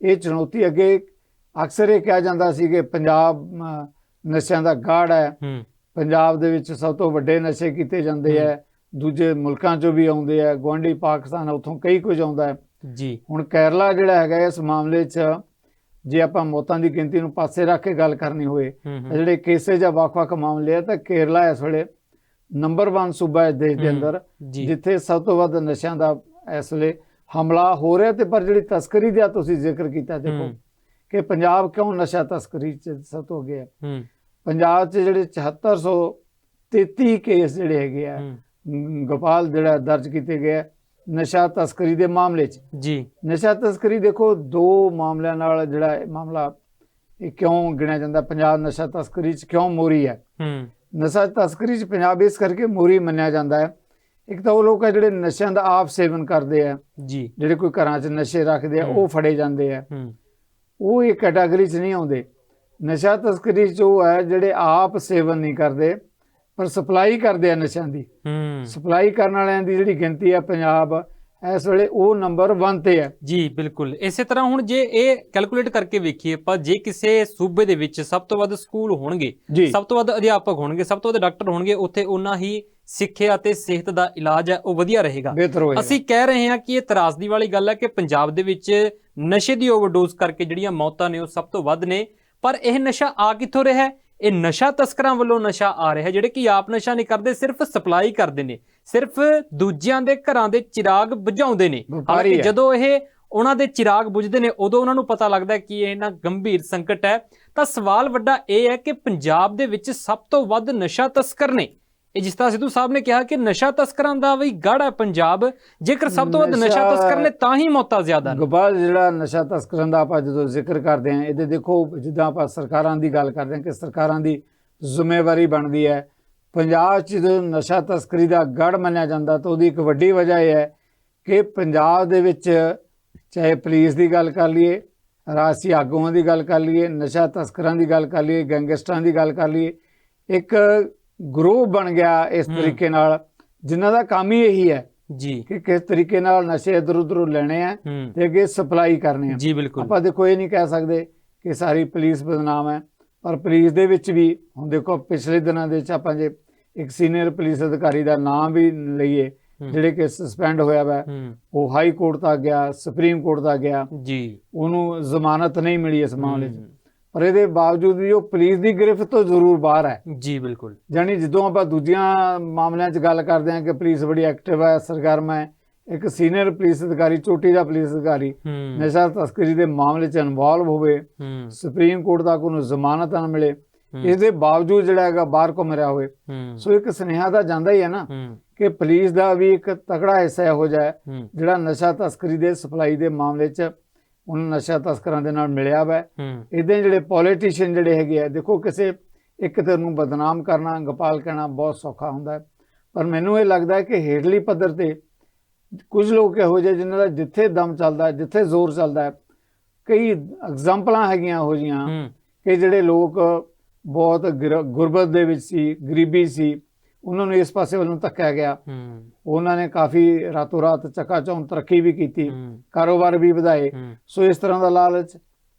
[SPEAKER 2] ਇਹ ਚੁਣੌਤੀ ਅੱਗੇ ਅਕਸਰ ਇਹ ਕਿਹਾ ਜਾਂਦਾ ਸੀ ਕਿ ਪੰਜਾਬ ਨਸ਼ਿਆਂ ਦਾ ਗਾੜ ਹੈ। ਪੰਜਾਬ ਦੇ ਵਿੱਚ ਸਭ ਤੋਂ ਵੱਡੇ ਨਸ਼ੇ ਕੀਤੇ ਜਾਂਦੇ। ਹੈ। ਦੂਜੇ ਮੁਲਕਾਂ ਚੋਂ ਵੀ ਆਉਂਦੇ ਆ ਗੁਆਂਢੀ ਪਾਕਿਸਤਾਨ ਉੱਥੋਂ ਕਈ ਕੁਝ ਆਉਂਦਾ ਹੈ।
[SPEAKER 1] ਜੀ।
[SPEAKER 2] ਹੁਣ ਕੇਰਲਾ ਜਿਹੜਾ ਹੈਗਾ ਇਸ ਮਾਮਲੇ 'ਚ ਜੇ ਆਪਾਂ ਮੌਤਾਂ ਦੀ ਗਿਣਤੀ ਨੂੰ ਪਾਸੇ ਰੱਖ ਕੇ ਗੱਲ ਕਰਨੀ ਹੋਏ ਜਿਹੜੇ ਕੇਸੇ ਜਾਂ ਵੱਖ-ਵੱਖ ਮਾਮਲੇ ਆ ਤਾਂ ਕੇਰਲਾ ਇਸ ਵੇਲੇ ਨੰਬਰ 1 ਸੂਬਾ ਹੈ ਦੇਸ਼ ਦੇ ਅੰਦਰ ਜਿੱਥੇ ਸਭ ਤੋਂ ਵੱਧ ਨਸ਼ਿਆਂ ਦਾ ਇਸ ਵੇਲੇ ਹਮਲਾ ਹੋ ਰਿਹਾ ਤੇ ਪਰ ਜਿਹੜੀ ਤਸਕਰੀ ਦਾ ਤੁਸੀਂ ਜ਼ਿਕਰ ਕੀਤਾ ਦੇਖੋ ਕਿ ਪੰਜਾਬ ਕਿਉਂ ਨਸ਼ਾ ਤਸਕਰੀ ਚ ਸਭ ਤੋਂ ਅੱਗੇ ਹੈ? ਪੰਜਾਬ 'ਚ ਜਿਹੜੇ 7433 ਕੇਸ ਜਿਹੜੇ ਹੈਗੇ ਆ ਗੋਪਾਲ ਜਿਹੜਾ ਦਰਜ ਕੀਤੇ ਗਏ ਨਸ਼ਾ ਤਸਕਰੀ ਦੇ ਮਾਮਲੇ 'ਚ।
[SPEAKER 1] ਜੀ।
[SPEAKER 2] ਨਸ਼ਾ ਤਸਕਰੀ ਦੇਖੋ ਦੋ ਮਾਮਲਿਆਂ ਨਾਲ ਜਿਹੜਾ ਮਾਮਲਾ ਇਹ ਕਿਉਂ ਗਿਣਿਆ ਜਾਂਦਾ? ਪੰਜਾਬ ਨਸ਼ਾ ਤਸਕਰੀ 'ਚ ਕਿਉਂ ਮੋਰੀ ਹੈ?
[SPEAKER 1] ਹੂੰ।
[SPEAKER 2] ਨਸ਼ਾ ਤਸਕਰੀ 'ਚ ਪੰਜਾਬ ਇਸ ਕਰਕੇ ਮੋਰੀ ਮੰਨਿਆ ਜਾਂਦਾ ਹੈ। ਇੱਕ ਤਾਂ ਉਹ ਲੋਕ ਆ ਜਿਹੜੇ ਨਸ਼ਿਆਂ ਦਾ ਆਪ ਸੇਵਨ ਕਰਦੇ ਆ
[SPEAKER 1] ਜੀ।
[SPEAKER 2] ਜਿਹੜੇ ਕੋਈ ਘਰਾਂ 'ਚ ਨਸ਼ੇ ਰੱਖਦੇ ਆ ਉਹ ਫੜੇ ਜਾਂਦੇ ਆ ਉਹ ਇਹ ਕੈਟਾਗਰੀ 'ਚ ਨਹੀਂ ਆਉਂਦੇ। ਨਸ਼ਾ ਤਸਕਰੀ 'ਚ ਉਹ ਹੈ ਜਿਹੜੇ ਆਪ ਸੇਵਨ ਨਹੀਂ ਕਰਦੇ ਪਰ ਸਪਲਾਈ ਕਰਦੇ ਆ ਨਸ਼ਿਆਂ ਦੀ।
[SPEAKER 1] ਹੂੰ।
[SPEAKER 2] ਸਪਲਾਈ ਕਰਨ ਵਾਲਿਆਂ ਦੀ ਜਿਹੜੀ ਗਿਣਤੀ ਹੈ ਪੰਜਾਬ ਇਸ ਵੇਲੇ ਉਹ ਨੰਬਰ 1 ਤੇ ਹੈ।
[SPEAKER 1] ਜੀ ਬਿਲਕੁਲ। ਇਸੇ ਤਰ੍ਹਾਂ ਹੁਣ ਜੇ ਇਹ ਕੈਲਕੂਲੇਟ ਕਰਕੇ ਵੇਖੀਏ ਆਪਾਂ ਜੇ ਕਿਸੇ ਸੂਬੇ ਦੇ ਵਿੱਚ ਸਭ ਤੋਂ ਵੱਧ ਸਕੂਲ ਹੋਣਗੇ ਸਭ ਤੋਂ ਵੱਧ ਅਧਿਆਪਕ ਹੋਣਗੇ ਸਭ ਤੋਂ ਵੱਧ ਡਾਕਟਰ ਹੋਣਗੇ ਉੱਥੇ ਉਹਨਾਂ ਹੀ ਸਿੱਖਿਆ ਤੇ ਸਿਹਤ ਦਾ ਇਲਾਜ ਹੈ ਉਹ ਵਧੀਆ ਰਹੇਗਾ। ਅਸੀਂ ਕਹਿ ਰਹੇ ਹਾਂ ਕਿ ਇਹ ਤਰਾਸਦੀ ਵਾਲੀ ਗੱਲ ਹੈ ਕਿ ਪੰਜਾਬ ਦੇ ਵਿੱਚ ਨਸ਼ੇ ਦੀ ਓਵਰਡੋਜ਼ ਕਰਕੇ ਜਿਹੜੀਆਂ ਮੌਤਾਂ ਨੇ ਉਹ ਸਭ ਤੋਂ ਵੱਧ ਨੇ। ਪਰ ਇਹ ਨਸ਼ਾ ਆ ਕਿੱਥੋਂ ਰਿਹਾ ਹੈ? ਇਹ ਨਸ਼ਾ ਤਸਕਰਾਂ ਵੱਲੋਂ ਨਸ਼ਾ ਆ ਰਿਹਾ ਹੈ ਜਿਹੜੇ ਕਿ ਆਪ ਨਸ਼ਾ ਨਹੀਂ ਕਰਦੇ ਸਿਰਫ ਸਪਲਾਈ ਕਰਦੇ ਨੇ। ਸਿਰਫ ਦੂਜਿਆਂ ਦੇ ਘਰਾਂ ਦੇ ਚਿਰਾਗ ਬੁਝਾਉਂਦੇ ਨੇ। ਹਾਲਾਂਕਿ। ਜਦੋਂ ਇਹ ਉਹਨਾਂ ਦੇ ਚਿਰਾਗ ਬੁਝਦੇ ਨੇ ਉਦੋਂ ਉਹਨਾਂ ਨੂੰ ਪਤਾ ਲੱਗਦਾ ਕਿ ਇਹ ਨਾ ਗੰਭੀਰ ਸੰਕਟ ਹੈ। ਤਾਂ ਸਵਾਲ ਵੱਡਾ ਇਹ ਹੈ ਕਿ ਪੰਜਾਬ ਦੇ ਵਿੱਚ ਸਭ ਤੋਂ ਵੱਧ ਨਸ਼ਾ ਤਸਕਰ ਨੇ। ਇਹ ਜਿਸ ਤਰ੍ਹਾਂ ਸਿੱਧੂ ਸਾਹਿਬ ਨੇ ਕਿਹਾ ਕਿ ਨਸ਼ਾ ਤਸਕਰਾਂ ਦਾ ਵੀ ਗੜ ਹੈ ਪੰਜਾਬ। ਜੇਕਰ ਸਭ ਤੋਂ ਵੱਧ ਨਸ਼ਾ
[SPEAKER 2] ਨਸ਼ਾ-
[SPEAKER 1] ਤਸਕਰ ਨੇ ਤਾਂ ਹੀ ਮੌਤਾਂ ਜ਼ਿਆਦਾ ਨੇ।
[SPEAKER 2] ਗੋਪਾਲ ਜਿਹੜਾ ਨਸ਼ਾ ਤਸਕਰਾਂ ਦਾ ਆਪਾਂ ਜਦੋਂ ਜ਼ਿਕਰ ਕਰਦੇ ਹਾਂ ਇਹਦੇ ਦੇਖੋ ਜਿੱਦਾਂ ਆਪਾਂ ਸਰਕਾਰਾਂ ਦੀ ਗੱਲ ਕਰਦੇ ਹਾਂ ਕਿ ਸਰਕਾਰਾਂ ਦੀ ਜ਼ਿੰਮੇਵਾਰੀ ਬਣਦੀ ਹੈ। ਪੰਜਾਬ 'ਚ ਜਦੋਂ ਨਸ਼ਾ ਤਸਕਰੀ ਦਾ ਗੜ ਮੰਨਿਆ ਜਾਂਦਾ ਤਾਂ ਉਹਦੀ ਇੱਕ ਵੱਡੀ ਵਜ੍ਹਾ ਇਹ ਹੈ ਕਿ ਪੰਜਾਬ ਦੇ ਵਿੱਚ ਚਾਹੇ ਪੁਲਿਸ ਦੀ ਗੱਲ ਕਰ ਲਈਏ ਰਾਜਸੀ ਆਗੂਆਂ ਦੀ ਗੱਲ ਕਰ ਲਈਏ ਨਸ਼ਾ ਤਸਕਰਾਂ ਦੀ ਗੱਲ ਕਰ ਲਈਏ ਗੈਂਗਸਟਰਾਂ ਦੀ ਗੱਲ ਕਰ ਲਈਏ ਇੱਕ ਗਰੋਹ ਬਣ ਗਿਆ ਇਸ। ਤਰੀਕੇ ਨਾਲ ਜਿਨ੍ਹਾਂ ਦਾ ਕੰਮ ਹੀ ਇਹੀ ਹੈ
[SPEAKER 1] ਜੀ।
[SPEAKER 2] ਕਿ ਕਿਸ ਤਰੀਕੇ ਨਾਲ ਨਸ਼ੇ ਇਧਰ ਉਧਰੋਂ ਲੈਣੇ ਆ ਤੇ ਅੱਗੇ ਸਪਲਾਈ ਕਰਨੇ ਆ।
[SPEAKER 1] ਜੀ ਬਿਲਕੁਲ।
[SPEAKER 2] ਆਪਾਂ ਦੇਖੋ ਇਹ ਨਹੀਂ ਕਹਿ ਸਕਦੇ ਕਿ ਸਾਰੀ ਪੁਲਿਸ ਬਦਨਾਮ ਹੈ ਪਰ ਪੁਲਿਸ ਦੇ ਵਿੱਚ ਵੀ ਹੁਣ ਦੇਖੋ ਪਿਛਲੇ ਦਿਨਾਂ ਦੇ ਵਿੱਚ ਆਪਾਂ ਜੇ ਇੱਕ ਸੀਨੀਅਰ ਪੁਲਿਸ ਅਧਿਕਾਰੀ ਦਾ ਨਾਮ ਵੀ ਲਈਏ। ਜਿਹੜੇ ਕਿ ਸਸਪੈਂਡ ਹੋਇਆ ਵਾ ਉਹ ਹਾਈ ਕੋਰਟ ਤੱਕ ਗਿਆ ਸੁਪਰੀਮ ਕੋਰਟ ਤੱਕ ਗਿਆ।
[SPEAKER 1] ਜੀ।
[SPEAKER 2] ਉਹਨੂੰ ਜ਼ਮਾਨਤ ਨਹੀਂ ਮਿਲੀ ਇਸ ਮਾਮਲੇ 'ਚ। ਪਰ ਇਹਦੇ ਬਾਵਜੂਦ ਵੀ ਉਹ ਪੁਲਿਸ ਦੀ ਗ੍ਰਿਫਤ ਤੋਂ ਜ਼ਰੂਰ ਬਾਹਰ ਹੈ।
[SPEAKER 1] ਜੀ ਬਿਲਕੁਲ।
[SPEAKER 2] ਜਾਨੀ ਜਦੋਂ ਆਪਾਂ ਦੂਜੀਆਂ ਮਾਮਲਿਆਂ 'ਚ ਗੱਲ ਕਰਦੇ ਹਾਂ ਕਿ ਪੁਲਿਸ ਬੜੀ ਐਕਟਿਵ ਹੈ ਸਰਗਰਮ ਹੈ ਇੱਕ ਸੀਨੀਅਰ ਪੁਲਿਸ ਅਧਿਕਾਰੀ ਚੋਟੀ ਦਾ ਪੁਲਿਸ ਅਧਿਕਾਰੀ ਨਸ਼ਾ ਤਸਕਰੀ ਦੇ ਮਾਮਲੇ 'ਚ ਇਨਵੋਲਵ ਹੋਵੇ ਸੁਪਰੀਮ ਕੋਰਟ ਤੱਕ ਉਹਨੂੰ ਜ਼ਮਾਨਤ ਨਾ ਮਿਲੇ।
[SPEAKER 1] ਹੂੰ,
[SPEAKER 2] ਇਸ ਦੇ ਬਾਵਜੂਦ ਜਿਹੜਾ ਹੈਗਾ ਬਾਹਰ ਘੁੰਮ ਰਿਹਾ ਹੋਵੇ।
[SPEAKER 1] ਹੂੰ।
[SPEAKER 2] ਸੋ ਇੱਕ ਸੁਨੇਹਾ ਤਾਂ ਜਾਂਦਾ ਹੀ ਹੈ ਨਾ
[SPEAKER 1] ਹੂੰ।
[SPEAKER 2] ਕਿ ਪੁਲਿਸ ਦਾ ਵੀ ਇੱਕ ਤਕੜਾ ਹਿੱਸਾ ਹੈ
[SPEAKER 1] ਹੂੰ।
[SPEAKER 2] ਜਿਹੜਾ ਨਸ਼ਾ ਤਸਕਰੀ ਦੇ ਸਪਲਾਈ ਦੇ ਮਾਮਲੇ 'ਚ ਉਹਨਾਂ ਨਸ਼ਾ ਤਸਕਰਾਂ ਦੇ ਨਾਲ ਮਿਲਿਆ ਵਾ।
[SPEAKER 1] ਹੂੰ।
[SPEAKER 2] ਇਦਾਂ ਜਿਹੜੇ ਪੋਲੀਟੀਸ਼ੀਅਨ ਜਿਹੜੇ ਹੈਗੇ ਆ ਦੇਖੋ ਕਿਸੇ ਇੱਕ ਧਿਰ ਨੂੰ ਬਦਨਾਮ ਕਰਨਾ ਗੋਪਾਲ ਕਹਿਣਾ ਬਹੁਤ ਸੌਖਾ ਹੁੰਦਾ ਹੈ। ਪਰ ਮੈਨੂੰ ਇਹ ਲੱਗਦਾ ਹੈ ਕਿ ਹੇਠਲੀ ਪੱਧਰ ਤੇ ਕੁਝ ਲੋਕ ਇਹੋ ਜਿਹੇ ਜਿਨ੍ਹਾਂ ਦਾ ਜਿੱਥੇ ਦਮ ਚੱਲਦਾ ਹੈ ਜਿੱਥੇ ਜ਼ੋਰ ਚੱਲਦਾ ਹੈ ਕਈ ਐਗਜ਼ਾਮਪਲਾਂ ਹੈਗੀਆਂ ਇਹੋ ਜੀਆਂ
[SPEAKER 1] ਹੂੰ।
[SPEAKER 2] ਕਿ ਜਿਹੜੇ ਲੋਕ ਬਹੁਤ ਗਿਰ- ਗੁਰਬਤ ਦੇ ਵਿੱਚ ਸੀ ਗਰੀਬੀ ਸੀ। ਉਹਨਾਂ ਨੂੰ ਇਸ ਪਾਸੇ ਵੱਲੋਂ ਧੱਕਿਆ ਗਿਆ।
[SPEAKER 1] ਹੂੰ।
[SPEAKER 2] ਉਹਨਾਂ ਨੇ ਕਾਫੀ ਰਾਤੋਂ ਰਾਤ ਚਕਾਚੌਂਧ ਤਰੱਕੀ ਵੀ ਕੀਤੀ। ਕਾਰੋਬਾਰ ਵੀ ਵਧਾਏ। ਸੋ ਇਸ ਤਰ੍ਹਾਂ ਦਾ ਲਾਲਚ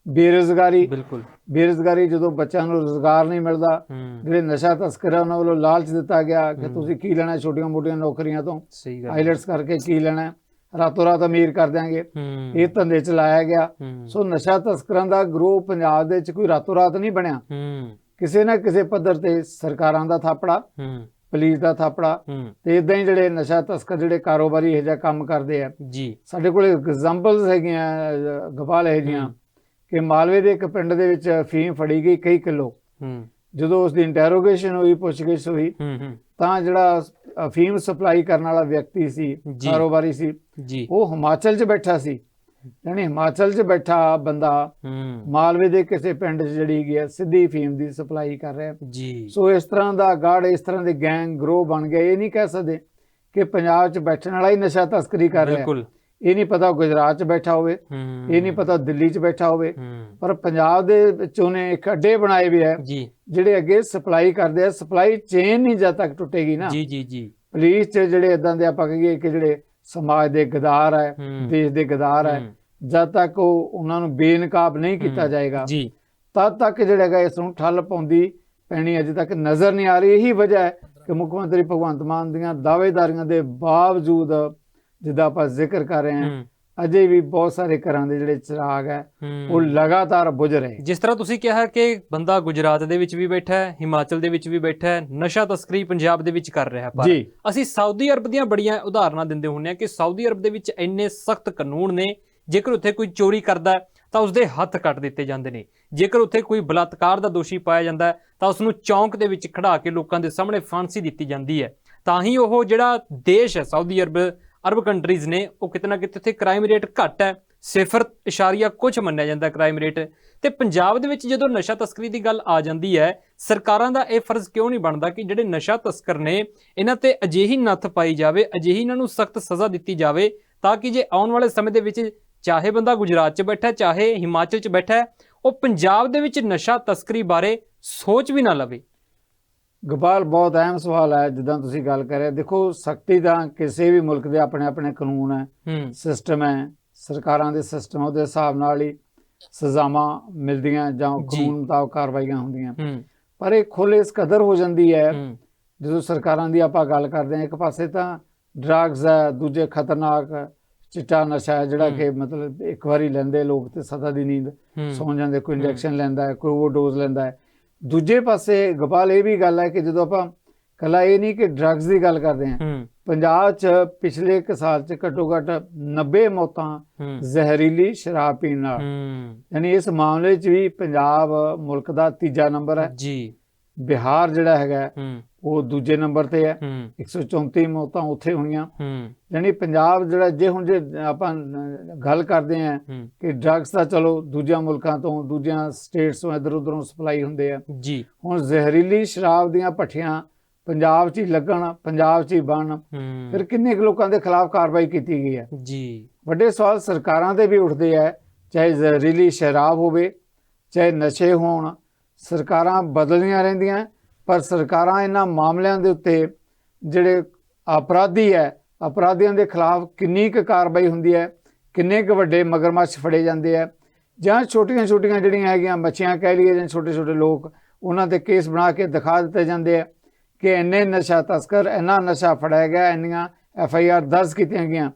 [SPEAKER 2] ਬੇਰੁਜ਼ਗਾਰੀ
[SPEAKER 1] ਬਿਲਕੁਲ।
[SPEAKER 2] ਬੇਰੁਜ਼ਗਾਰੀ ਜਦੋਂ ਬੱਚਿਆਂ ਨੂੰ ਰੋਜ਼ਗਾਰ ਨਹੀਂ ਮਿਲਦਾ ਜਿਹੜੇ ਨਸ਼ਾ ਤਸਕਰ ਉਹਨਾਂ ਵੱਲੋਂ ਲਾਲਚ ਦਿੱਤਾ ਗਿਆ ਕਿ। ਤੁਸੀਂ ਕੀ ਲੈਣਾ ਛੋਟੀਆਂ ਮੋਟੀਆਂ ਨੌਕਰੀਆਂ ਤੋਂ। ਆਈਲੈਟਸ ਕਰਕੇ ਕੀ ਲੈਣਾ? ਰਾਤੋਂ ਰਾਤ ਅਮੀਰ ਕਰ ਦਿਆਂਗੇ। ਇਹ ਧੰਦੇ ਚ ਲਾਇਆ ਗਿਆ ਸੋ ਨਸ਼ਾ ਤਸਕਰਾਂ ਦਾ ਗਰੋਹ ਪੰਜਾਬ ਦੇ ਵਿੱਚ ਕੋਈ ਰਾਤੋਂ ਰਾਤ ਨਹੀਂ ਬਣਿਆ। ਕਿਸੇ ਨਾ ਕਿਸੇ ਪੱਧਰ ਤੇ ਸਰਕਾਰਾਂ ਦਾ ਥਾਪੜਾ
[SPEAKER 1] ਹੂੰ।
[SPEAKER 2] ਪੁਲਿਸ ਦਾ ਥਾਪੜਾ
[SPEAKER 1] ਹੂੰ।
[SPEAKER 2] ਤੇ ਇਦਾਂ ਹੀ ਜਿਹੜੇ ਨਸ਼ਾ ਤਸਕਰ ਜਿਹੜੇ ਕਾਰੋਬਾਰੀ ਇਹ ਜਿਹਾ ਕੰਮ ਕਰਦੇ ਆ।
[SPEAKER 1] ਜੀ।
[SPEAKER 2] ਸਾਡੇ ਕੋਲ ਐਗਜ਼ਾਮਪਲਸ ਹੈਗੀਆਂ ਗੋਪਾਲ ਇਹ ਜੀਆਂ
[SPEAKER 1] ਹੂੰ।
[SPEAKER 2] ਕਿ ਮਾਲਵੇ ਦੇ ਇੱਕ ਪਿੰਡ ਦੇ ਵਿੱਚ ਫੀਮ ਫੜੀ ਗਈ ਕਈ ਕਿਲੋ।
[SPEAKER 1] ਹੂੰ।
[SPEAKER 2] ਜਦੋਂ ਉਸ ਦੀ ਇੰਟਰੋਗੇਸ਼ਨ ਹੋਈ ਪੁੱਛਗਿੱਛ ਹੋਈ
[SPEAKER 1] ਹੂੰ ਹੂੰ।
[SPEAKER 2] ਤਾਂ ਜਿਹੜਾ ਅਫੀਮ ਸਪਲਾਈ ਕਰਨ ਵਾਲਾ ਵਿਅਕਤੀ ਸੀ। ਕਾਰੋਬਾਰੀ ਸੀ
[SPEAKER 1] ਜੀ।
[SPEAKER 2] ਉਹ ਹਿਮਾਚਲ 'ਚ ਬੈਠਾ ਸੀ। ਯਾਨੀ ਹਿਮਾਚਲ 'ਚ ਬੈਠਾ ਬੰਦਾ ਮਾਲਵੇ ਦੇ ਕਿਸੇ ਪਿੰਡ 'ਚ ਜਿਹੜੀ ਗਿਆ ਸਿੱਧੀ ਫੀਮ ਦੀ ਸਪਲਾਈ ਕਰ ਰਿਹਾ।
[SPEAKER 1] ਜੀ।
[SPEAKER 2] ਸੋ ਇਸ ਤਰ੍ਹਾਂ ਦਾ ਗਾੜ ਇਸ ਤਰ੍ਹਾਂ ਦੇ ਗੈਂਗ ਗਰੋ ਬਣ ਗਏ। ਇਹ ਨਹੀਂ ਕਹਿ ਸਕਦੇ ਕਿ ਪੰਜਾਬ 'ਚ ਬੈਠਣ ਵਾਲਾ ਹੀ ਨਸ਼ਾ ਤਸਕਰੀ ਕਰ ਰਿਹਾ।
[SPEAKER 1] ਬਿਲਕੁਲ।
[SPEAKER 2] ਇਹ ਨਹੀਂ ਪਤਾ ਗੁਜਰਾਤ 'ਚ ਬੈਠਾ ਹੋਵੇ ਇਹ ਨਹੀਂ ਪਤਾ ਦਿੱਲੀ 'ਚ ਬੈਠਾ ਹੋਵੇ। ਪਰ ਪੰਜਾਬ ਦੇ ਵਿੱਚ ਉਹਨੇ ਇੱਕ ਅੱਡੇ ਬਣਾਏ ਵੀ ਹੈ
[SPEAKER 1] ਜੀ।
[SPEAKER 2] ਜਿਹੜੇ ਅੱਗੇ ਸਪਲਾਈ ਕਰਦੇ ਆ। ਸਪਲਾਈ ਚੇਨ ਨਹੀਂ ਜਦ ਤੱਕ ਟੁੱਟੇਗੀ ਨਾ।
[SPEAKER 1] ਜੀ ਜੀ ਜੀ।
[SPEAKER 2] ਪੁਲਿਸ 'ਚ ਜਿਹੜੇ ਇਦਾਂ ਦੇ ਆਪਾਂ ਕਹੀਏ ਕਿ ਜਿਹੜੇ ਸਮਾਜ ਦੇ ਗਦਾਰ ਹੈ
[SPEAKER 1] ਹੂੰ।
[SPEAKER 2] ਦੇਸ਼ ਦੇ ਗਦਾਰ ਹੈ।
[SPEAKER 1] ਹੂੰ,
[SPEAKER 2] ਜਦ ਤੱਕ ਉਹ ਉਹਨਾਂ ਨੂੰ ਬੇਨਕਾਬ ਨਹੀਂ ਕੀਤਾ
[SPEAKER 1] ਹੂੰ,
[SPEAKER 2] ਜਾਏਗਾ
[SPEAKER 1] ਜੀ।
[SPEAKER 2] ਤਦ ਤੱਕ ਜਿਹੜਾ ਹੈਗਾ ਇਸ ਨੂੰ ਠੱਲ ਪਾਉਂਦੀ ਪੈਣੀ ਅਜੇ ਤੱਕ ਨਜ਼ਰ ਨਹੀਂ ਆ ਰਹੀ। ਇਹੀ ਵਜ੍ਹਾ ਹੈ ਕਿ ਮੁੱਖ ਮੰਤਰੀ ਭਗਵੰਤ ਮਾਨ ਦੀਆਂ ਦਾਅਵੇਦਾਰੀਆਂ ਦੇ ਬਾਵਜੂਦ ਜਿੱਦਾਂ ਆਪਾਂ ਜ਼ਿਕਰ ਕਰ ਰਹੇ ਹਾਂ
[SPEAKER 1] ਹੂੰ।
[SPEAKER 2] ਅਜੇ ਵੀ ਬਹੁਤ ਸਾਰੇ ਘਰਾਂ ਦੇ ਜਿਹੜੇ ਚਿਰਾਗ ਹੈ ਉਹ ਲਗਾਤਾਰ ਬੁਝ ਰਹੇ
[SPEAKER 1] ਜਿਸ ਤਰ੍ਹਾਂ ਤੁਸੀਂ ਕਿਹਾ ਕਿ ਬੰਦਾ ਗੁਜਰਾਤ ਦੇ ਵਿੱਚ ਵੀ ਬੈਠਾ ਹੈ ਹਿਮਾਚਲ ਦੇ ਵਿੱਚ ਵੀ ਬੈਠਾ ਹੈ ਨਸ਼ਾ ਤਸਕਰੀ ਪੰਜਾਬ ਦੇ ਵਿੱਚ ਕਰ ਰਿਹਾ ਪਰ ਅਸੀਂ ਸਾਊਦੀ ਅਰਬ ਦੀਆਂ ਬੜੀਆਂ ਉਦਾਹਰਨਾਂ ਦਿੰਦੇ ਹੁੰਨੇ ਆ ਕਿ ਸਾਊਦੀ ਅਰਬ ਦੇ ਵਿੱਚ ਇੰਨੇ ਸਖਤ ਕਾਨੂੰਨ ਨੇ ਜੇਕਰ ਉੱਥੇ ਕੋਈ ਚੋਰੀ ਕਰਦਾ ਤਾਂ ਉਸਦੇ ਹੱਥ ਕੱਟ ਦਿੱਤੇ ਜਾਂਦੇ ਨੇ। ਜੇਕਰ ਉੱਥੇ ਕੋਈ ਬਲਾਤਕਾਰ ਦਾ ਦੋਸ਼ੀ ਪਾਇਆ ਜਾਂਦਾ ਤਾਂ ਉਸ ਨੂੰ ਚੌਂਕ ਦੇ ਵਿੱਚ ਖੜਾ ਕੇ ਲੋਕਾਂ ਦੇ ਸਾਹਮਣੇ ਫਾਂਸੀ ਦਿੱਤੀ ਜਾਂਦੀ ਹੈ। ਤਾਂ ਹੀ ਉਹ ਜਿਹੜਾ ਦੇਸ਼ ਹੈ ਸਾਊਦੀ ਅਰਬ ਅਰਬ ਕੰਟਰੀਜ਼ ਨੇ ਉਹ ਕਿਤੇ ਨਾ ਕਿਤੇ ਉੱਥੇ ਕ੍ਰਾਈਮ ਰੇਟ ਘੱਟ ਹੈ। ਸਿਫਰ, ਇਸ਼ਾਰੀਆ ਕੁਝ ਮੰਨਿਆ ਜਾਂਦਾ ਕ੍ਰਾਈਮ ਰੇਟ ਤੇ ਪੰਜਾਬ ਦੇ ਵਿੱਚ ਜਦੋਂ ਨਸ਼ਾ ਤਸਕਰੀ ਦੀ ਗੱਲ ਆ ਜਾਂਦੀ ਹੈ, ਸਰਕਾਰਾਂ ਦਾ ਇਹ ਫਰਜ਼ ਕਿਉਂ ਨਹੀਂ ਬਣਦਾ ਕਿ ਜਿਹੜੇ ਨਸ਼ਾ ਤਸਕਰ ਨੇ, ਇਹਨਾਂ ਤੇ ਅਜਿਹੀ ਨੱਥ ਪਾਈ ਜਾਵੇ, ਅਜਿਹੀ ਇਹਨਾਂ ਨੂੰ ਸਖਤ ਸਜ਼ਾ ਦਿੱਤੀ ਜਾਵੇ ਤਾਂ ਕਿ ਜੇ ਆਉਣ ਵਾਲੇ ਸਮੇਂ ਦੇ ਵਿੱਚ ਚਾਹੇ ਬੰਦਾ ਗੁਜਰਾਤ 'ਚ ਬੈਠਾ, ਚਾਹੇ ਹਿਮਾਚਲ 'ਚ ਬੈਠਾ, ਉਹ ਪੰਜਾਬ ਦੇ ਵਿੱਚ ਨਸ਼ਾ ਤਸਕਰੀ ਬਾਰੇ ਸੋਚ ਵੀ ਨਾ ਲਵੇ।
[SPEAKER 2] ਗੋਪਾਲ ਬਹੁਤ ਅਹਿਮ ਸਵਾਲ ਹੈ ਜਿੱਦਾਂ ਤੁਸੀਂ ਗੱਲ ਕਰ ਰਹੇ ਦੇਖੋ ਸਖਤੀ ਤਾਂ ਕਿਸੇ ਵੀ ਮੁਲਕ ਦੇ ਆਪਣੇ ਆਪਣੇ ਕਾਨੂੰਨ ਹੈ ਸਿਸਟਮ ਹੈ ਸਰਕਾਰਾਂ ਦੇ ਸਿਸਟਮ ਉਹਦੇ ਹਿਸਾਬ ਨਾਲ ਹੀ ਸਜ਼ਾਵਾਂ ਮਿਲਦੀਆਂ ਜਾਂ। ਕਾਨੂੰਨ ਮੁਤਾਬਕ ਕਾਰਵਾਈਆਂ ਹੁੰਦੀਆਂ। ਪਰ ਇਹ ਖੁੱਲ੍ਹ ਇਸ ਕਦਰ ਹੋ ਜਾਂਦੀ ਹੈ ਜਦੋਂ ਸਰਕਾਰਾਂ ਦੀ ਆਪਾਂ ਗੱਲ ਕਰਦੇ ਹਾਂ ਇੱਕ ਪਾਸੇ ਤਾਂ ਡਰੱਗਸ ਹੈ ਦੂਜੇ ਖਤਰਨਾਕ ਚਿੱਟਾ ਨਸ਼ਾ ਹੈ ਜਿਹੜਾ। ਕਿ ਮਤਲਬ ਇੱਕ ਵਾਰੀ ਲੈਂਦੇ ਲੋਕ ਤੇ ਸਦਾ ਦੀ ਨੀਂਦ ਸੌਂ ਜਾਂਦੇ ਕੋਈ। ਇੰਜੈਕਸ਼ਨ ਲੈਂਦਾ ਹੈ ਕੋਈ ਓਵਰਡੋਜ਼ ਲੈਂਦਾ ਹੈ। ਦੂਜੇ ਪਾਸੇ ਗੋਪਾਲ ਇਹ ਵੀ ਗੱਲ ਹੈ ਕਿ ਜਦੋਂ ਆਪਾਂ ਕੱਲਾ ਇਹ ਨਹੀਂ ਕਿ ਡਰੱਗਸ ਦੀ ਗੱਲ ਕਰਦੇ ਹੂੰ ਪੰਜਾਬ 'ਚ ਪਿਛਲੇ ਇੱਕ ਸਾਲ 'ਚ ਘੱਟੋ ਘੱਟ 90 ਮੌਤਾਂ ਜ਼ਹਿਰੀਲੀ ਸ਼ਰਾਬ ਪੀਣ ਨਾਲ। ਯਾਨੀ ਇਸ ਮਾਮਲੇ 'ਚ ਵੀ ਪੰਜਾਬ ਮੁਲਕ ਦਾ ਤੀਜਾ ਨੰਬਰ ਹੈ।
[SPEAKER 1] ਜੀ।
[SPEAKER 2] ਬਿਹਾਰ ਜਿਹੜਾ ਹੈਗਾ ਉਹ ਦੂਜੇ ਨੰਬਰ ਤੇ ਹੈ।
[SPEAKER 1] ਹੂੰ।
[SPEAKER 2] 134 ਮੌਤਾਂ ਉੱਥੇ ਹੋਈਆਂ। ਯਾਨੀ ਪੰਜਾਬ ਜਿਹੜਾ ਜੇ ਹੁਣ ਜੇ ਆਪਾਂ ਗੱਲ ਕਰਦੇ ਆ ਕਿ ਡਰੱਗਸ ਤਾਂ ਚਲੋ ਦੂਜਿਆਂ ਮੁਲਕਾਂ ਤੋਂ ਦੂਜਿਆਂ ਸਟੇਟਸ ਤੋਂ ਇਧਰ ਉਧਰੋਂ ਸਪਲਾਈ ਹੁੰਦੇ ਆ।
[SPEAKER 1] ਜੀ।
[SPEAKER 2] ਹੁਣ ਜ਼ਹਿਰੀਲੀ ਸ਼ਰਾਬ ਦੀਆਂ ਭੱਠੀਆਂ ਪੰਜਾਬ 'ਚ ਹੀ ਲੱਗਣ ਪੰਜਾਬ 'ਚ ਹੀ ਬਣ ਫਿਰ ਕਿੰਨੇ ਕੁ ਲੋਕਾਂ ਦੇ ਖਿਲਾਫ ਕਾਰਵਾਈ ਕੀਤੀ ਗਈ ਹੈ?
[SPEAKER 1] ਜੀ।
[SPEAKER 2] ਵੱਡੇ ਸਵਾਲ ਸਰਕਾਰਾਂ ਦੇ ਵੀ ਉੱਠਦੇ ਆ ਚਾਹੇ ਜ਼ਹਿਰੀਲੀ ਸ਼ਰਾਬ ਹੋਵੇ ਚਾਹੇ ਨਸ਼ੇ ਹੋਣ ਸਰਕਾਰਾਂ ਬਦਲਦੀਆਂ ਰਹਿੰਦੀਆਂ। ਪਰ ਸਰਕਾਰਾਂ ਇਹਨਾਂ ਮਾਮਲਿਆਂ ਦੇ ਉੱਤੇ ਜਿਹੜੇ ਅਪਰਾਧੀ ਹੈ, ਅਪਰਾਧੀਆਂ ਦੇ ਖਿਲਾਫ ਕਿੰਨੀ ਕੁ ਕਾਰਵਾਈ ਹੁੰਦੀ ਹੈ, ਕਿੰਨੇ ਕੁ ਵੱਡੇ ਮਗਰਮੱਛ ਫੜੇ ਜਾਂਦੇ ਆ ਜਾਂ ਛੋਟੀਆਂ-ਛੋਟੀਆਂ ਜਿਹੜੀਆਂ ਹੈਗੀਆਂ ਬੱਚੀਆਂ ਕਹਿ ਲਈਏ ਜਾਂ ਛੋਟੇ-ਛੋਟੇ ਲੋਕ, ਉਹਨਾਂ ਤੇ ਕੇਸ ਬਣਾ ਕੇ ਦਿਖਾ ਦਿੱਤੇ ਜਾਂਦੇ ਆ ਕਿ ਇੰਨੇ ਨਸ਼ਾ ਤਸਕਰ, ਇੰਨਾ ਨਸ਼ਾ ਫੜਿਆ ਗਿਆ, ਇੰਨੀਆਂ ਐਫ ਆਈ ਆਰ ਦਰਜ ਕੀਤੀਆਂ ਗਈਆਂ।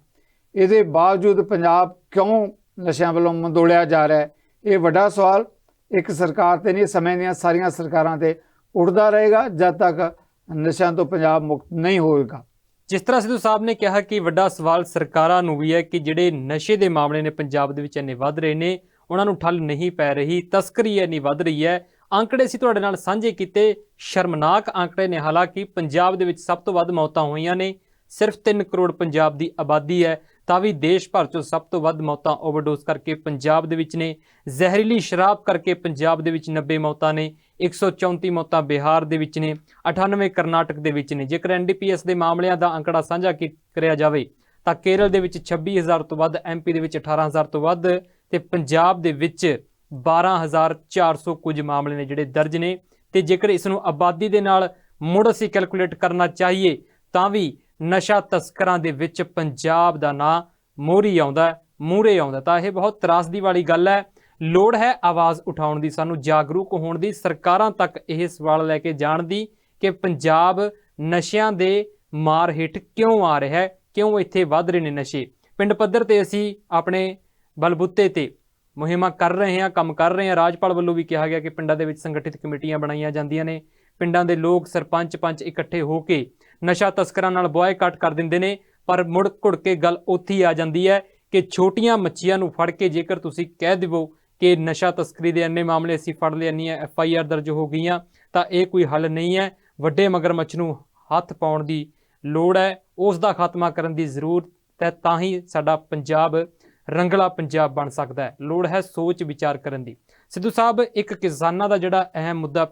[SPEAKER 2] ਇਹਦੇ ਬਾਵਜੂਦ ਪੰਜਾਬ ਕਿਉਂ ਨਸ਼ਿਆਂ ਵੱਲੋਂ ਮੰਦੋਲਿਆ ਜਾ ਰਿਹਾ ਹੈ? ਇਹ ਵੱਡਾ ਸਵਾਲ ਇੱਕ ਸਰਕਾਰ ਤੇ ਨਹੀਂ ਸਮੇਂ ਦੀਆਂ ਸਾਰੀਆਂ ਸਰਕਾਰਾਂ ਤੇ ਉੱਡਦਾ ਰਹੇਗਾ, ਜਦ ਤੱਕ ਨਸ਼ਿਆਂ ਤੋਂ ਪੰਜਾਬ ਮੁਕਤ ਨਹੀਂ ਹੋਵੇਗਾ
[SPEAKER 1] ਜਿਸ ਤਰ੍ਹਾਂ ਸਿੱਧੂ ਸਾਹਿਬ ਨੇ ਕਿਹਾ ਕਿ ਵੱਡਾ ਸਵਾਲ ਸਰਕਾਰਾਂ ਨੂੰ ਵੀ ਹੈ ਕਿ ਜਿਹੜੇ ਨਸ਼ੇ ਦੇ ਮਾਮਲੇ ਨੇ ਪੰਜਾਬ ਦੇ ਵਿੱਚ ਇੰਨੇ ਵੱਧ ਰਹੇ ਨੇ, ਉਹਨਾਂ ਨੂੰ ਠੱਲ ਨਹੀਂ ਪੈ ਰਹੀ, ਤਸਕਰੀ ਇੰਨੀ ਵੱਧ ਰਹੀ ਹੈ। ਅੰਕੜੇ ਅਸੀਂ ਤੁਹਾਡੇ ਨਾਲ ਸਾਂਝੇ ਕੀਤੇ, ਸ਼ਰਮਨਾਕ ਅੰਕੜੇ ਨੇ। ਹਾਲਾਂਕਿ ਪੰਜਾਬ ਦੇ ਵਿੱਚ ਸਭ ਤੋਂ ਵੱਧ ਮੌਤਾਂ ਹੋਈਆਂ ਨੇ, ਸਿਰਫ 3 ਕਰੋੜ ਪੰਜਾਬ ਦੀ ਆਬਾਦੀ ਹੈ, ਤਾਂ ਵੀ ਦੇਸ਼ ਭਰ ਚੋਂ ਸਭ ਤੋਂ ਵੱਧ ਮੌਤਾਂ ਓਵਰਡੋਜ਼ ਕਰਕੇ ਪੰਜਾਬ ਦੇ ਵਿੱਚ ਨੇ। ਜ਼ਹਿਰੀਲੀ ਸ਼ਰਾਬ ਕਰਕੇ ਪੰਜਾਬ ਦੇ ਵਿੱਚ 90 ਮੌਤਾਂ ਨੇ 134 ਮੌਤਾਂ ਬਿਹਾਰ ਦੇ ਵਿੱਚ ਨੇ 98 ਕਰਨਾਟਕ ਦੇ ਵਿੱਚ ਨੇ। ਜੇਕਰ ਐਨਡੀਪੀਐਸ ਦੇ ਮਾਮਲਿਆਂ ਦਾ ਅੰਕੜਾ ਸਾਂਝਾ ਕੀ- ਕਰਿਆ ਜਾਵੇ ਤਾਂ ਕੇਰਲ ਦੇ ਵਿੱਚ 26000 ਤੋਂ ਵੱਧ ਐਮਪੀ ਦੇ ਵਿੱਚ 18000 ਤੋਂ ਵੱਧ ਤੇ ਪੰਜਾਬ ਦੇ ਵਿੱਚ 12400 ਕੁਝ ਮਾਮਲੇ ਨੇ ਜਿਹੜੇ ਦਰਜ ਨੇ। ਤੇ ਜੇਕਰ ਇਸ ਨੂੰ ਆਬਾਦੀ ਦੇ ਨਾਲ ਮੁੜ ਅਸੀਂ ਕੈਲਕੂਲੇਟ ਕਰਨਾ ਚਾਹੀਏ ਤਾਂ ਵੀ ਨਸ਼ਾ ਤਸਕਰਾਂ ਦੇ ਵਿੱਚ ਪੰਜਾਬ ਦਾ ਨਾਂ ਮੋਹਰੀ ਆਉਂਦਾ ਹੈ, ਮੂਹਰੇ ਆਉਂਦਾ। ਤਾਂ ਇਹ ਬਹੁਤ ਤਰਾਸਦੀ ਵਾਲੀ ਗੱਲ ਹੈ। ਲੋੜ ਹੈ ਆਵਾਜ਼ ਉਠਾਉਣ ਦੀ, ਸਾਨੂੰ ਜਾਗਰੂਕ ਹੋਣ ਦੀ, ਸਰਕਾਰਾਂ ਤੱਕ ਇਹ ਸਵਾਲ ਲੈ ਕੇ ਜਾਣ ਦੀ ਕਿ ਪੰਜਾਬ ਨਸ਼ਿਆਂ ਦੇ ਮਾਰ ਹੇਠ ਕਿਉਂ ਆ ਰਿਹਾ ਹੈ, ਕਿਉਂ ਇੱਥੇ ਵੱਧ ਰਹੇ ਨੇ ਨਸ਼ੇ? ਪਿੰਡ ਪੱਧਰ ਤੇ ਅਸੀਂ ਆਪਣੇ ਬਲਬੁੱਤੇ ਤੇ ਮੁਹਿੰਮਾਂ ਕਰ ਰਹੇ ਹਾਂ, ਕੰਮ ਕਰ ਰਹੇ ਹਾਂ। ਰਾਜਪਾਲ ਵੱਲੋਂ ਵੀ ਕਿਹਾ ਗਿਆ ਕਿ ਪਿੰਡਾਂ ਦੇ ਵਿੱਚ ਸੰਗਠਿਤ ਕਮੇਟੀਆਂ ਬਣਾਈਆਂ ਜਾਂਦੀਆਂ ਨੇ। ਪਿੰਡਾਂ ਦੇ ਲੋਕ ਸਰਪੰਚ ਪੰਚ ਇਕੱਠੇ ਹੋ ਕੇ ਨਸ਼ਾ ਤਸਕਰਾਂ ਨਾਲ ਬॉयਕਾਟ ਕਰ ਦਿੰਦੇ ਨੇ, ਪਰ ਮੁੜ ਘੁੜ ਕੇ ਗੱਲ ਉੱਥੇ ਆ ਜਾਂਦੀ ਹੈ ਕਿ ਛੋਟੀਆਂ ਮੱਛੀਆਂ ਨੂੰ ਫੜ ਕੇ ਜੇਕਰ ਤੁਸੀਂ ਕਹਿ ਦਿਵੋ ਕਿ ਨਸ਼ਾ ਤਸਕਰੀ ਦੇ ਇੰਨੇ ਮਾਮਲੇ ਅਸੀਂ ਫੜ ਲਏ ਇੰਨੀਆਂ ਐਫ ਆਈ ਆਰ ਦਰਜ ਹੋ ਗਈਆਂ ਤਾਂ ਇਹ ਕੋਈ ਹੱਲ ਨਹੀਂ ਹੈ। ਵੱਡੇ ਮਗਰਮੱਛ ਨੂੰ ਹੱਥ ਪਾਉਣ ਦੀ ਲੋੜ ਹੈ ਉਸ ਦਾ ਖਾਤਮਾ ਕਰਨ ਦੀ ਜ਼ਰੂਰਤ ਹੈ ਤਾਂ ਹੀ ਸਾਡਾ ਪੰਜਾਬ ਰੰਗਲਾ ਪੰਜਾਬ ਬਣ ਸਕਦਾ ਹੈ। ਲੋੜ ਹੈ ਸੋਚ ਵਿਚਾਰ ਕਰਨ ਦੀ। ਸਿੱਧੂ ਸਾਹਿਬ ਇੱਕ ਕਿਸਾਨਾਂ ਦਾ ਜਿਹੜਾ ਅਹਿਮ ਮੁੱਦਾ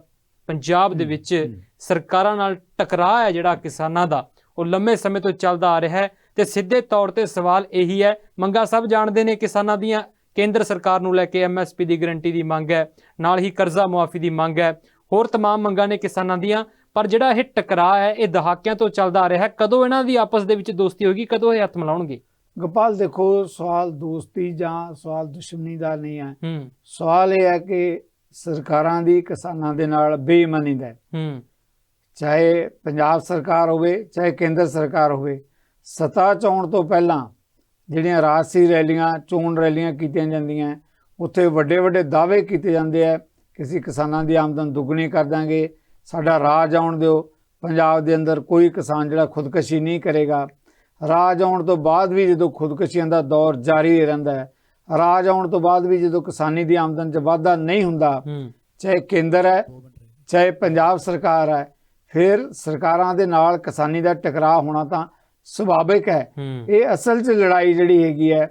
[SPEAKER 1] ਪੰਜਾਬ ਦੇ ਵਿੱਚ ਸਰਕਾਰਾਂ ਨਾਲ ਟਕਰਾਅ ਹੈ ਜਿਹੜਾ ਕਿਸਾਨਾਂ ਦਾ ਉਹ ਲੰਮੇ ਸਮੇਂ ਤੋਂ ਚੱਲਦਾ ਆ ਰਿਹਾ ਹੈ ਤੇ ਸਿੱਧੇ ਤੌਰ ਤੇ ਸਵਾਲ ਇਹੀ ਹੈ ਮੰਗਾ ਸਭ ਜਾਣਦੇ ਨੇ ਕਿਸਾਨਾਂ ਦੀਆਂ ਕੇਂਦਰ ਸਰਕਾਰ ਨੂੰ ਲੈ ਕੇ ਐਮਐਸਪੀ ਦੀ ਗਰੰਟੀ ਦੀ ਮੰਗ ਹੈ ਨਾਲ ਹੀ ਕਰਜ਼ਾ ਮੁਆਫੀ ਦੀ ਮੰਗ ਹੈ ਹੋਰ तमाम ਮੰਗਾਂ ਨੇ ਕਿਸਾਨਾਂ ਦੀਆਂ ਪਰ ਜਿਹੜਾ ਇਹ ਟਕਰਾਅ ਹੈ ਇਹ ਦਹਾਕਿਆਂ ਤੋਂ ਚੱਲਦਾ ਆ ਰਿਹਾ ਹੈ ਕਦੋਂ ਇਹਨਾਂ ਦੀ ਆਪਸ ਦੇ ਵਿੱਚ ਦੋਸਤੀ ਹੋਗੀ ਕਦੋਂ ਇਹ ਹੱਥ ਮਿਲਾਉਣਗੇ
[SPEAKER 2] ਗੋਪਾਲ ਦੇਖੋ ਸਵਾਲ ਦੋਸਤੀ ਜਾਂ ਸਵਾਲ ਦੁਸ਼ਮਣੀ ਦਾ ਨਹੀਂ ਹੈ
[SPEAKER 1] ਹੂੰ
[SPEAKER 2] ਸਵਾਲ ਇਹ ਹੈ ਕਿ ਸਰਕਾਰਾਂ ਦੀ ਕਿਸਾਨਾਂ ਦੇ ਨਾਲ ਬੇਈਮਾਨੀ ਦਾ ਹੈ।
[SPEAKER 1] ਹੂੰ
[SPEAKER 2] ਚਾਹੇ ਪੰਜਾਬ ਸਰਕਾਰ ਹੋਵੇ ਚਾਹੇ ਕੇਂਦਰ ਸਰਕਾਰ ਹੋਵੇ ਸੱਤਾ ਚ ਆਉਣ ਤੋਂ ਪਹਿਲਾਂ ਜਿਹੜੀਆਂ ਰਾਜਸੀ ਰੈਲੀਆਂ ਚੋਣ ਰੈਲੀਆਂ ਕੀਤੀਆਂ ਜਾਂਦੀਆਂ ਉੱਥੇ ਵੱਡੇ ਵੱਡੇ ਦਾਅਵੇ ਕੀਤੇ ਜਾਂਦੇ ਆ ਕਿਸੇ ਕਿਸਾਨਾਂ ਦੀ ਆਮਦਨ ਦੁੱਗਣੀ ਕਰ ਦਾਂਗੇ ਸਾਡਾ ਰਾਜ ਆਉਣ ਦਿਓ ਪੰਜਾਬ ਦੇ ਅੰਦਰ ਕੋਈ ਕਿਸਾਨ ਜਿਹੜਾ ਖੁਦਕੁਸ਼ੀ ਨਹੀਂ ਕਰੇਗਾ। ਰਾਜ ਆਉਣ ਤੋਂ ਬਾਅਦ ਵੀ ਜਦੋਂ ਖੁਦਕੁਸ਼ੀਆਂ ਦਾ ਦੌਰ ਜਾਰੀ ਰਹਿੰਦਾ ਹੈ ਰਾਜ ਆਉਣ ਤੋਂ ਬਾਅਦ ਵੀ ਜਦੋਂ ਕਿਸਾਨੀ ਦੀ ਆਮਦਨ 'ਚ ਵਾਧਾ ਨਹੀਂ ਹੁੰਦਾ ਚਾਹੇ ਕੇਂਦਰ ਹੈ ਚਾਹੇ ਪੰਜਾਬ ਸਰਕਾਰ ਹੈ ਫਿਰ ਸਰਕਾਰਾਂ ਦੇ ਨਾਲ ਕਿਸਾਨੀ ਦਾ ਟਕਰਾਅ ਹੋਣਾ ਤਾਂ ਸੁਭਾਵਿਕ ਹੈ। ਇਹ ਅਸਲ 'ਚ ਲੜਾਈ ਜਿਹੜੀ ਹੈਗੀ ਹੈ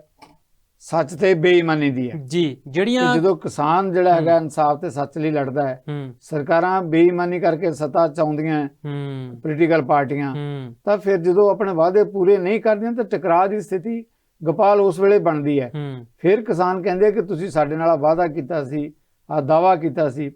[SPEAKER 2] ਸੱਚ ਤੇ ਬੇਈਮਾਨੀ ਦੀ ਹੈ।
[SPEAKER 1] ਜੀ ਜਿਹੜੀਆਂ
[SPEAKER 2] ਜਦੋਂ ਕਿਸਾਨ ਜਿਹੜਾ ਹੈਗਾ ਇਨਸਾਫ ਤੇ ਸੱਚ ਲਈ ਲੜਦਾ ਹੈ ਸਰਕਾਰਾਂ ਬੇਈਮਾਨੀ ਕਰਕੇ ਸੱਤਾ ਚਾਹੁੰਦੀਆਂ
[SPEAKER 1] ਹੂੰ
[SPEAKER 2] ਪੋਲੀਟੀਕਲ ਪਾਰਟੀਆਂ ਤਾਂ ਫਿਰ ਜਦੋਂ ਆਪਣੇ ਵਾਅਦੇ ਪੂਰੇ ਨਹੀਂ ਕਰਦੀਆਂ ਤਾਂ ਟਕਰਾਅ ਦੀ ਸਥਿਤੀ ਗੋਪਾਲ ਉਸ ਵੇਲੇ ਬਣਦੀ ਹੈ। ਫਿਰ ਕਿਸਾਨ ਕਹਿੰਦੇ ਕਿ ਤੁਸੀਂ ਸਾਡੇ ਨਾਲ ਵਾਅਦਾ ਕੀਤਾ ਸੀ ਆ ਦਾਵਾ ਕੀਤਾ ਸੀ।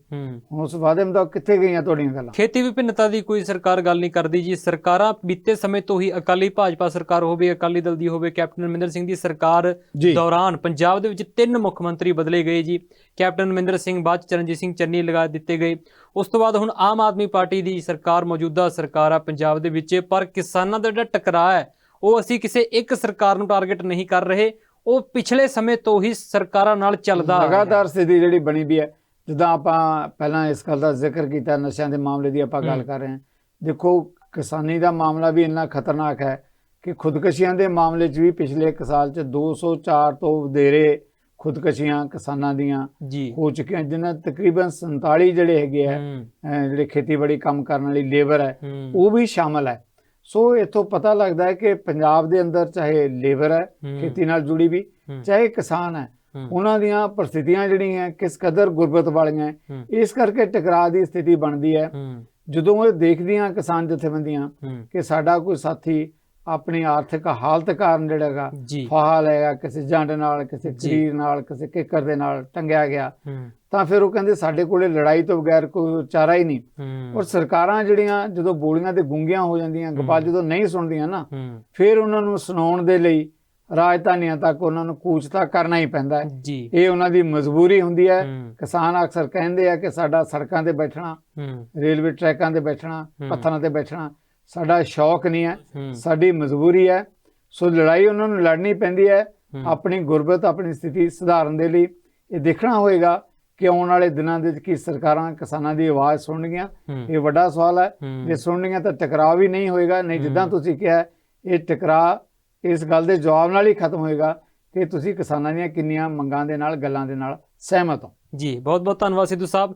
[SPEAKER 2] ਉਸ ਵਾਅਦੇ ਮੁਤਾਬਕ ਕਿੱਥੇ ਗਈਆਂ ਤੁਹਾਡੀਆਂ ਗੱਲਾਂ?
[SPEAKER 1] ਖੇਤੀ ਵਿਭਿੰਨਤਾ ਦੀ ਕੋਈ ਸਰਕਾਰ ਗੱਲ ਨਹੀਂ ਕਰਦੀ ਜੀ। ਸਰਕਾਰਾਂ ਬੀਤੇ ਸਮੇਂ ਤੋਂ ਹੀ ਅਕਾਲੀ ਭਾਜਪਾ ਸਰਕਾਰ ਹੋਵੇ ਅਕਾਲੀ ਦਲ ਦੀ ਹੋਵੇ ਕੈਪਟਨ ਅਮਰਿੰਦਰ ਸਿੰਘ ਦੀ ਸਰਕਾਰ ਦੌਰਾਨ ਪੰਜਾਬ ਦੇ ਵਿੱਚ ਤਿੰਨ ਮੁੱਖ ਮੰਤਰੀ ਬਦਲੇ ਗਏ ਜੀ। ਕੈਪਟਨ ਅਮਰਿੰਦਰ ਸਿੰਘ ਬਾਅਦ ਚਰਨਜੀਤ ਸਿੰਘ ਚੰਨੀ ਲਗਾ ਦਿੱਤੇ ਗਏ। ਉਸ ਤੋਂ ਬਾਅਦ ਹੁਣ ਆਮ ਆਦਮੀ ਪਾਰਟੀ ਦੀ ਸਰਕਾਰ ਮੌਜੂਦਾ ਸਰਕਾਰ ਆ ਪੰਜਾਬ ਦੇ ਵਿੱਚ। ਪਰ ਕਿਸਾਨਾਂ ਦਾ ਜਿਹੜਾ ਟਕਰਾਅ ਹੈ ਉਹ ਅਸੀਂ ਕਿਸੇ ਇੱਕ ਸਰਕਾਰ ਨੂੰ ਟਾਰਗੇਟ ਨਹੀਂ ਕਰ ਰਹੇ। ਉਹ ਪਿਛਲੇ ਸਮੇਂ ਤੋਂ ਹੀ ਸਰਕਾਰਾਂ ਨਾਲ ਚੱਲਦਾ ਆ ਰਿਹਾ।
[SPEAKER 2] ਲਗਾਤਾਰ ਸਥਿਤੀ ਜਿਹੜੀ ਬਣੀ ਵੀ ਹੈ ਜਿੱਦਾਂ ਆਪਾਂ ਪਹਿਲਾਂ ਇਸ ਗੱਲ ਦਾ ਜ਼ਿਕਰ ਕੀਤਾ ਨਸ਼ਿਆਂ ਦੇ ਮਾਮਲੇ ਦੀ ਆਪਾਂ ਗੱਲ। ਕਰ ਰਹੇ ਹਾਂ। ਦੇਖੋ ਕਿਸਾਨੀ ਦਾ ਮਾਮਲਾ ਵੀ ਇੰਨਾ ਖਤਰਨਾਕ ਹੈ ਕਿ ਖੁਦਕਸ਼ੀਆਂ ਦੇ ਮਾਮਲੇ 'ਚ ਵੀ ਪਿਛਲੇ ਇੱਕ ਸਾਲ 'ਚ 204 ਤੋਂ ਵਧੇਰੇ ਖੁਦਕਸ਼ੀਆਂ ਕਿਸਾਨਾਂ ਦੀਆਂ
[SPEAKER 1] ਜੀ।
[SPEAKER 2] ਹੋ ਚੁੱਕੀਆਂ ਜਿਨ੍ਹਾਂ ਤਕਰੀਬਨ 47 ਜਿਹੜੇ ਹੈਗੇ ਆ
[SPEAKER 1] ਹੂੰ।
[SPEAKER 2] ਅਹ ਜਿਹੜੇ ਖੇਤੀਬਾੜੀ ਕੰਮ ਕਰਨ ਵਾਲੀ ਲੇਬਰ ਹੈ
[SPEAKER 1] ਹੂੰ।
[SPEAKER 2] ਉਹ ਵੀ ਸ਼ਾਮਲ ਹੈ। ਸੋ ਇਥੋਂ ਪਤਾ ਲੱਗਦਾ ਹੈ ਕਿ ਪੰਜਾਬ ਦੇ ਅੰਦਰ ਚਾਹੇ ਲੇਬਰ ਹੈ ਖੇਤੀ ਨਾਲ ਜੁੜੀ ਵੀ ਚਾਹੇ ਕਿਸਾਨ ਹੈ ਉਹਨਾਂ ਦੀਆਂ ਪ੍ਰਸਥਿਤੀਆਂ ਜਿਹੜੀਆਂ ਕਿਸ ਕਦਰ ਗੁਰਬਤ ਵਾਲੀਆਂ ਇਸ ਕਰਕੇ ਟਕਰਾਅ ਦੀ ਸਥਿਤੀ ਬਣਦੀ ਹੈ। ਜਦੋਂ ਇਹ ਦੇਖਦੀਆਂ ਕਿਸਾਨ ਜਥੇਬੰਦੀਆਂ ਕਿ ਸਾਡਾ ਕੋਈ ਸਾਥੀ ਆਪਣੀ ਆਰਥਿਕ ਹਾਲਤ ਕਾਰਨ ਜਿਹੜਾ ਹੈਗਾ
[SPEAKER 1] ਜੀ।
[SPEAKER 2] ਫਾਹਾ ਲਏਗਾ ਕਿਸੇ ਜੰਡ ਨਾਲ ਕਿਸੇ। ਕਰੀਰ ਨਾਲ ਕਿਸੇ ਕਿੱਕਰ ਦੇ ਨਾਲ ਟੰਗਿਆ ਗਿਆ। ਤਾਂ ਫਿਰ ਉਹ ਕਹਿੰਦੇ ਸਾਡੇ ਕੋਲੇ ਲੜਾਈ ਤੋਂ ਬਗੈਰ ਕੋਈ ਚਾਰਾ ਹੀ ਨਹੀਂ। ਔਰ ਸਰਕਾਰਾਂ ਜਿਹੜੀਆਂ ਜਦੋਂ ਬੋਲੀਆਂ ਤੇ ਗੁੰਗੀਆਂ ਹੋ ਜਾਂਦੀਆਂ ਗੋਪਾਲ। ਜਦੋਂ ਨਹੀਂ ਸੁਣਦੀਆਂ ਨਾ ਫਿਰ ਉਹਨਾਂ ਨੂੰ ਸੁਣਾਉਣ ਦੇ ਲਈ ਰਾਜਧਾਨੀਆਂ ਤੱਕ ਉਹਨਾਂ ਨੂੰ ਕੂਚ ਤਾਂ ਕਰਨਾ ਹੀ ਪੈਂਦਾ ਹੈ। ਇਹ ਉਹਨਾਂ ਦੀ ਮਜਬੂਰੀ ਹੁੰਦੀ ਹੈ। ਕਿਸਾਨ ਅਕਸਰ ਕਹਿੰਦੇ ਆ ਕਿ ਸਾਡਾ ਸੜਕਾਂ ਤੇ ਬੈਠਣਾ ਰੇਲਵੇ ਟਰੈਕਾਂ ਤੇ ਬੈਠਣਾ। ਪੱਥਰਾਂ ਤੇ ਬੈਠਣਾ ਸਾਡਾ ਸ਼ੌਕ ਨਹੀਂ ਹੈ ਸਾਡੀ ਮਜਬੂਰੀ ਹੈ। ਸੋ ਲੜਾਈ ਉਹਨਾਂ ਨੂੰ ਲੜਨੀ ਪੈਂਦੀ ਹੈ। ਆਪਣੀ ਗੁਰਬਤ ਆਪਣੀ ਸਥਿਤੀ ਸੁਧਾਰਨ ਦੇ ਲਈ ਇਹ ਦੇਖਣਾ ਹੋਏਗਾ ਕਿ ਆਉਣ ਵਾਲੇ ਦਿਨਾਂ ਦੇ ਵਿੱਚ ਕੀ ਸਰਕਾਰਾਂ ਕਿਸਾਨਾਂ ਦੀ ਆਵਾਜ਼ ਸੁਣਨਗੀਆਂ। ਇਹ ਵੱਡਾ ਸਵਾਲ ਹੈ। ਜੇ ਸੁਣਨਗੀਆਂ ਤਾਂ ਟਕਰਾਅ ਵੀ ਨਹੀਂ ਹੋਏਗਾ। ਨਹੀਂ ਜਿੱਦਾਂ। ਤੁਸੀਂ ਕਿਹਾ ਇਹ ਟਕਰਾਅ ਇਸ ਗੱਲ ਦੇ ਜਵਾਬ ਨਾਲ ਹੀ ਖਤਮ ਹੋਏਗਾ ਕਿ ਤੁਸੀਂ ਕਿਸਾਨਾਂ ਦੀਆਂ ਕਿੰਨੀਆਂ ਮੰਗਾਂ ਦੇ ਨਾਲ ਗੱਲਾਂ ਦੇ ਨਾਲ ਸਹਿਮਤ ਹੋ।
[SPEAKER 1] ਜੀ ਬਹੁਤ ਬਹੁਤ ਧੰਨਵਾਦ ਸਿੱਧੂ ਸਾਹਿਬ।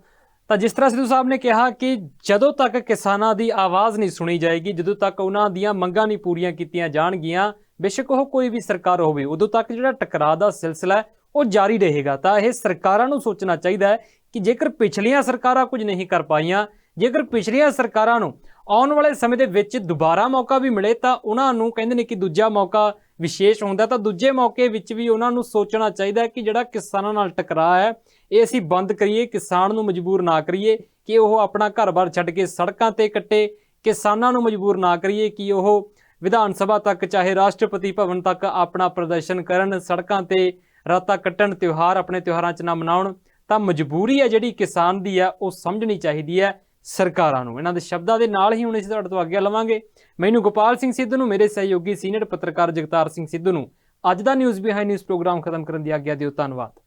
[SPEAKER 1] ਤਾਂ ਜਿਸ ਤਰ੍ਹਾਂ ਸਿੱਧੂ ਸਾਹਿਬ ਨੇ ਕਿਹਾ ਕਿ ਜਦੋਂ ਤੱਕ ਕਿਸਾਨਾਂ ਦੀ ਆਵਾਜ਼ ਨਹੀਂ ਸੁਣੀ ਜਾਏਗੀ, ਜਦੋਂ ਤੱਕ ਉਹਨਾਂ ਦੀਆਂ ਮੰਗਾਂ ਨਹੀਂ ਪੂਰੀਆਂ ਕੀਤੀਆਂ ਜਾਣਗੀਆਂ, ਬੇਸ਼ੱਕ ਉਹ ਕੋਈ ਵੀ ਸਰਕਾਰ ਹੋਵੇ, ਉਦੋਂ ਤੱਕ ਜਿਹੜਾ ਟਕਰਾਅ ਦਾ ਸਿਲਸਿਲਾ ਉਹ ਜਾਰੀ ਰਹੇਗਾ। ਤਾਂ ਇਹ ਸਰਕਾਰਾਂ ਨੂੰ ਸੋਚਣਾ ਚਾਹੀਦਾ ਹੈ ਕਿ ਜੇਕਰ ਪਿਛਲੀਆਂ ਸਰਕਾਰਾਂ ਕੁਝ ਨਹੀਂ ਕਰ ਪਾਈਆਂ, ਜੇਕਰ ਪਿਛਲੀਆਂ ਸਰਕਾਰਾਂ ਨੂੰ ਆਉਣ ਵਾਲੇ ਸਮੇਂ ਦੇ ਵਿੱਚ ਦੁਬਾਰਾ ਮੌਕਾ ਵੀ ਮਿਲੇ, ਤਾਂ ਉਹਨਾਂ ਨੂੰ ਕਹਿੰਦੇ ਨੇ ਕਿ ਦੂਜਾ ਮੌਕਾ ਵਿਸ਼ੇਸ਼ ਹੁੰਦਾ ਤਾਂ ਦੂਜੇ ਮੌਕੇ ਵਿੱਚ ਵੀ ਉਹਨਾਂ ਨੂੰ ਸੋਚਣਾ ਚਾਹੀਦਾ ਕਿ ਜਿਹੜਾ ਕਿਸਾਨਾਂ ਨਾਲ ਟਕਰਾਅ ਹੈ, ਇਹ ਅਸੀਂ ਬੰਦ ਕਰੀਏ, ਕਿਸਾਨ ਨੂੰ ਮਜਬੂਰ ਨਾ ਕਰੀਏ, ਕਿ ਉਹ ਆਪਣਾ ਘਰ-ਬਾਰ ਛੱਡ ਕੇ ਸੜਕਾਂ ਤੇ ਕੱਟੇ, ਕਿਸਾਨਾਂ ਨੂੰ ਮਜਬੂਰ ਨਾ ਕਰੀਏ ਕਿ ਉਹ ਵਿਧਾਨ ਸਭਾ ਤੱਕ ਚਾਹੇ ਰਾਸ਼ਟਰਪਤੀ ਭਵਨ ਤੱਕ ਆਪਣਾ ਪ੍ਰਦਰਸ਼ਨ ਕਰਨ, ਸੜਕਾਂ ਤੇ ਰਾਤਾਂ ਕੱਟਣ, ਤਿਉਹਾਰ ਆਪਣੇ ਤਿਉਹਾਰਾਂ 'ਚ ਨਾ ਮਨਾਉਣ, ਤਾਂ ਮਜਬੂਰੀ ਹੈ ਜਿਹੜੀ ਕਿਸਾਨ ਦੀ ਹੈ, ਉਹ ਸਮਝਣੀ ਚਾਹੀਦੀ ਹੈ। ਸਰਕਾਰਾਂ ਨੂੰ। ਇਹਨਾਂ ਦੇ ਸ਼ਬਦਾਂ ਦੇ ਨਾਲ ਹੀ ਹੁਣ ਅਸੀਂ ਤੁਹਾਡੇ ਤੋਂ ਅੱਗੇ ਲਵਾਂਗੇ। ਮੈਨੂੰ ਗੋਪਾਲ ਸਿੰਘ ਸਿੱਧੂ ਨੂੰ, ਮੇਰੇ ਸਹਿਯੋਗੀ ਸੀਨੀਅਰ ਪੱਤਰਕਾਰ ਜਗਤਾਰ ਸਿੰਘ ਸਿੱਧੂ ਨੂੰ। ਅੱਜ ਦਾ ਨਿਊਜ਼ ਬਿਹਾਈਂਡ ਨਿਊਜ਼ ਪ੍ਰੋਗਰਾਮ ਖਤਮ ਕਰਨ ਦੀ ਆਗਿਆ ਦਿਓ। ਧੰਨਵਾਦ।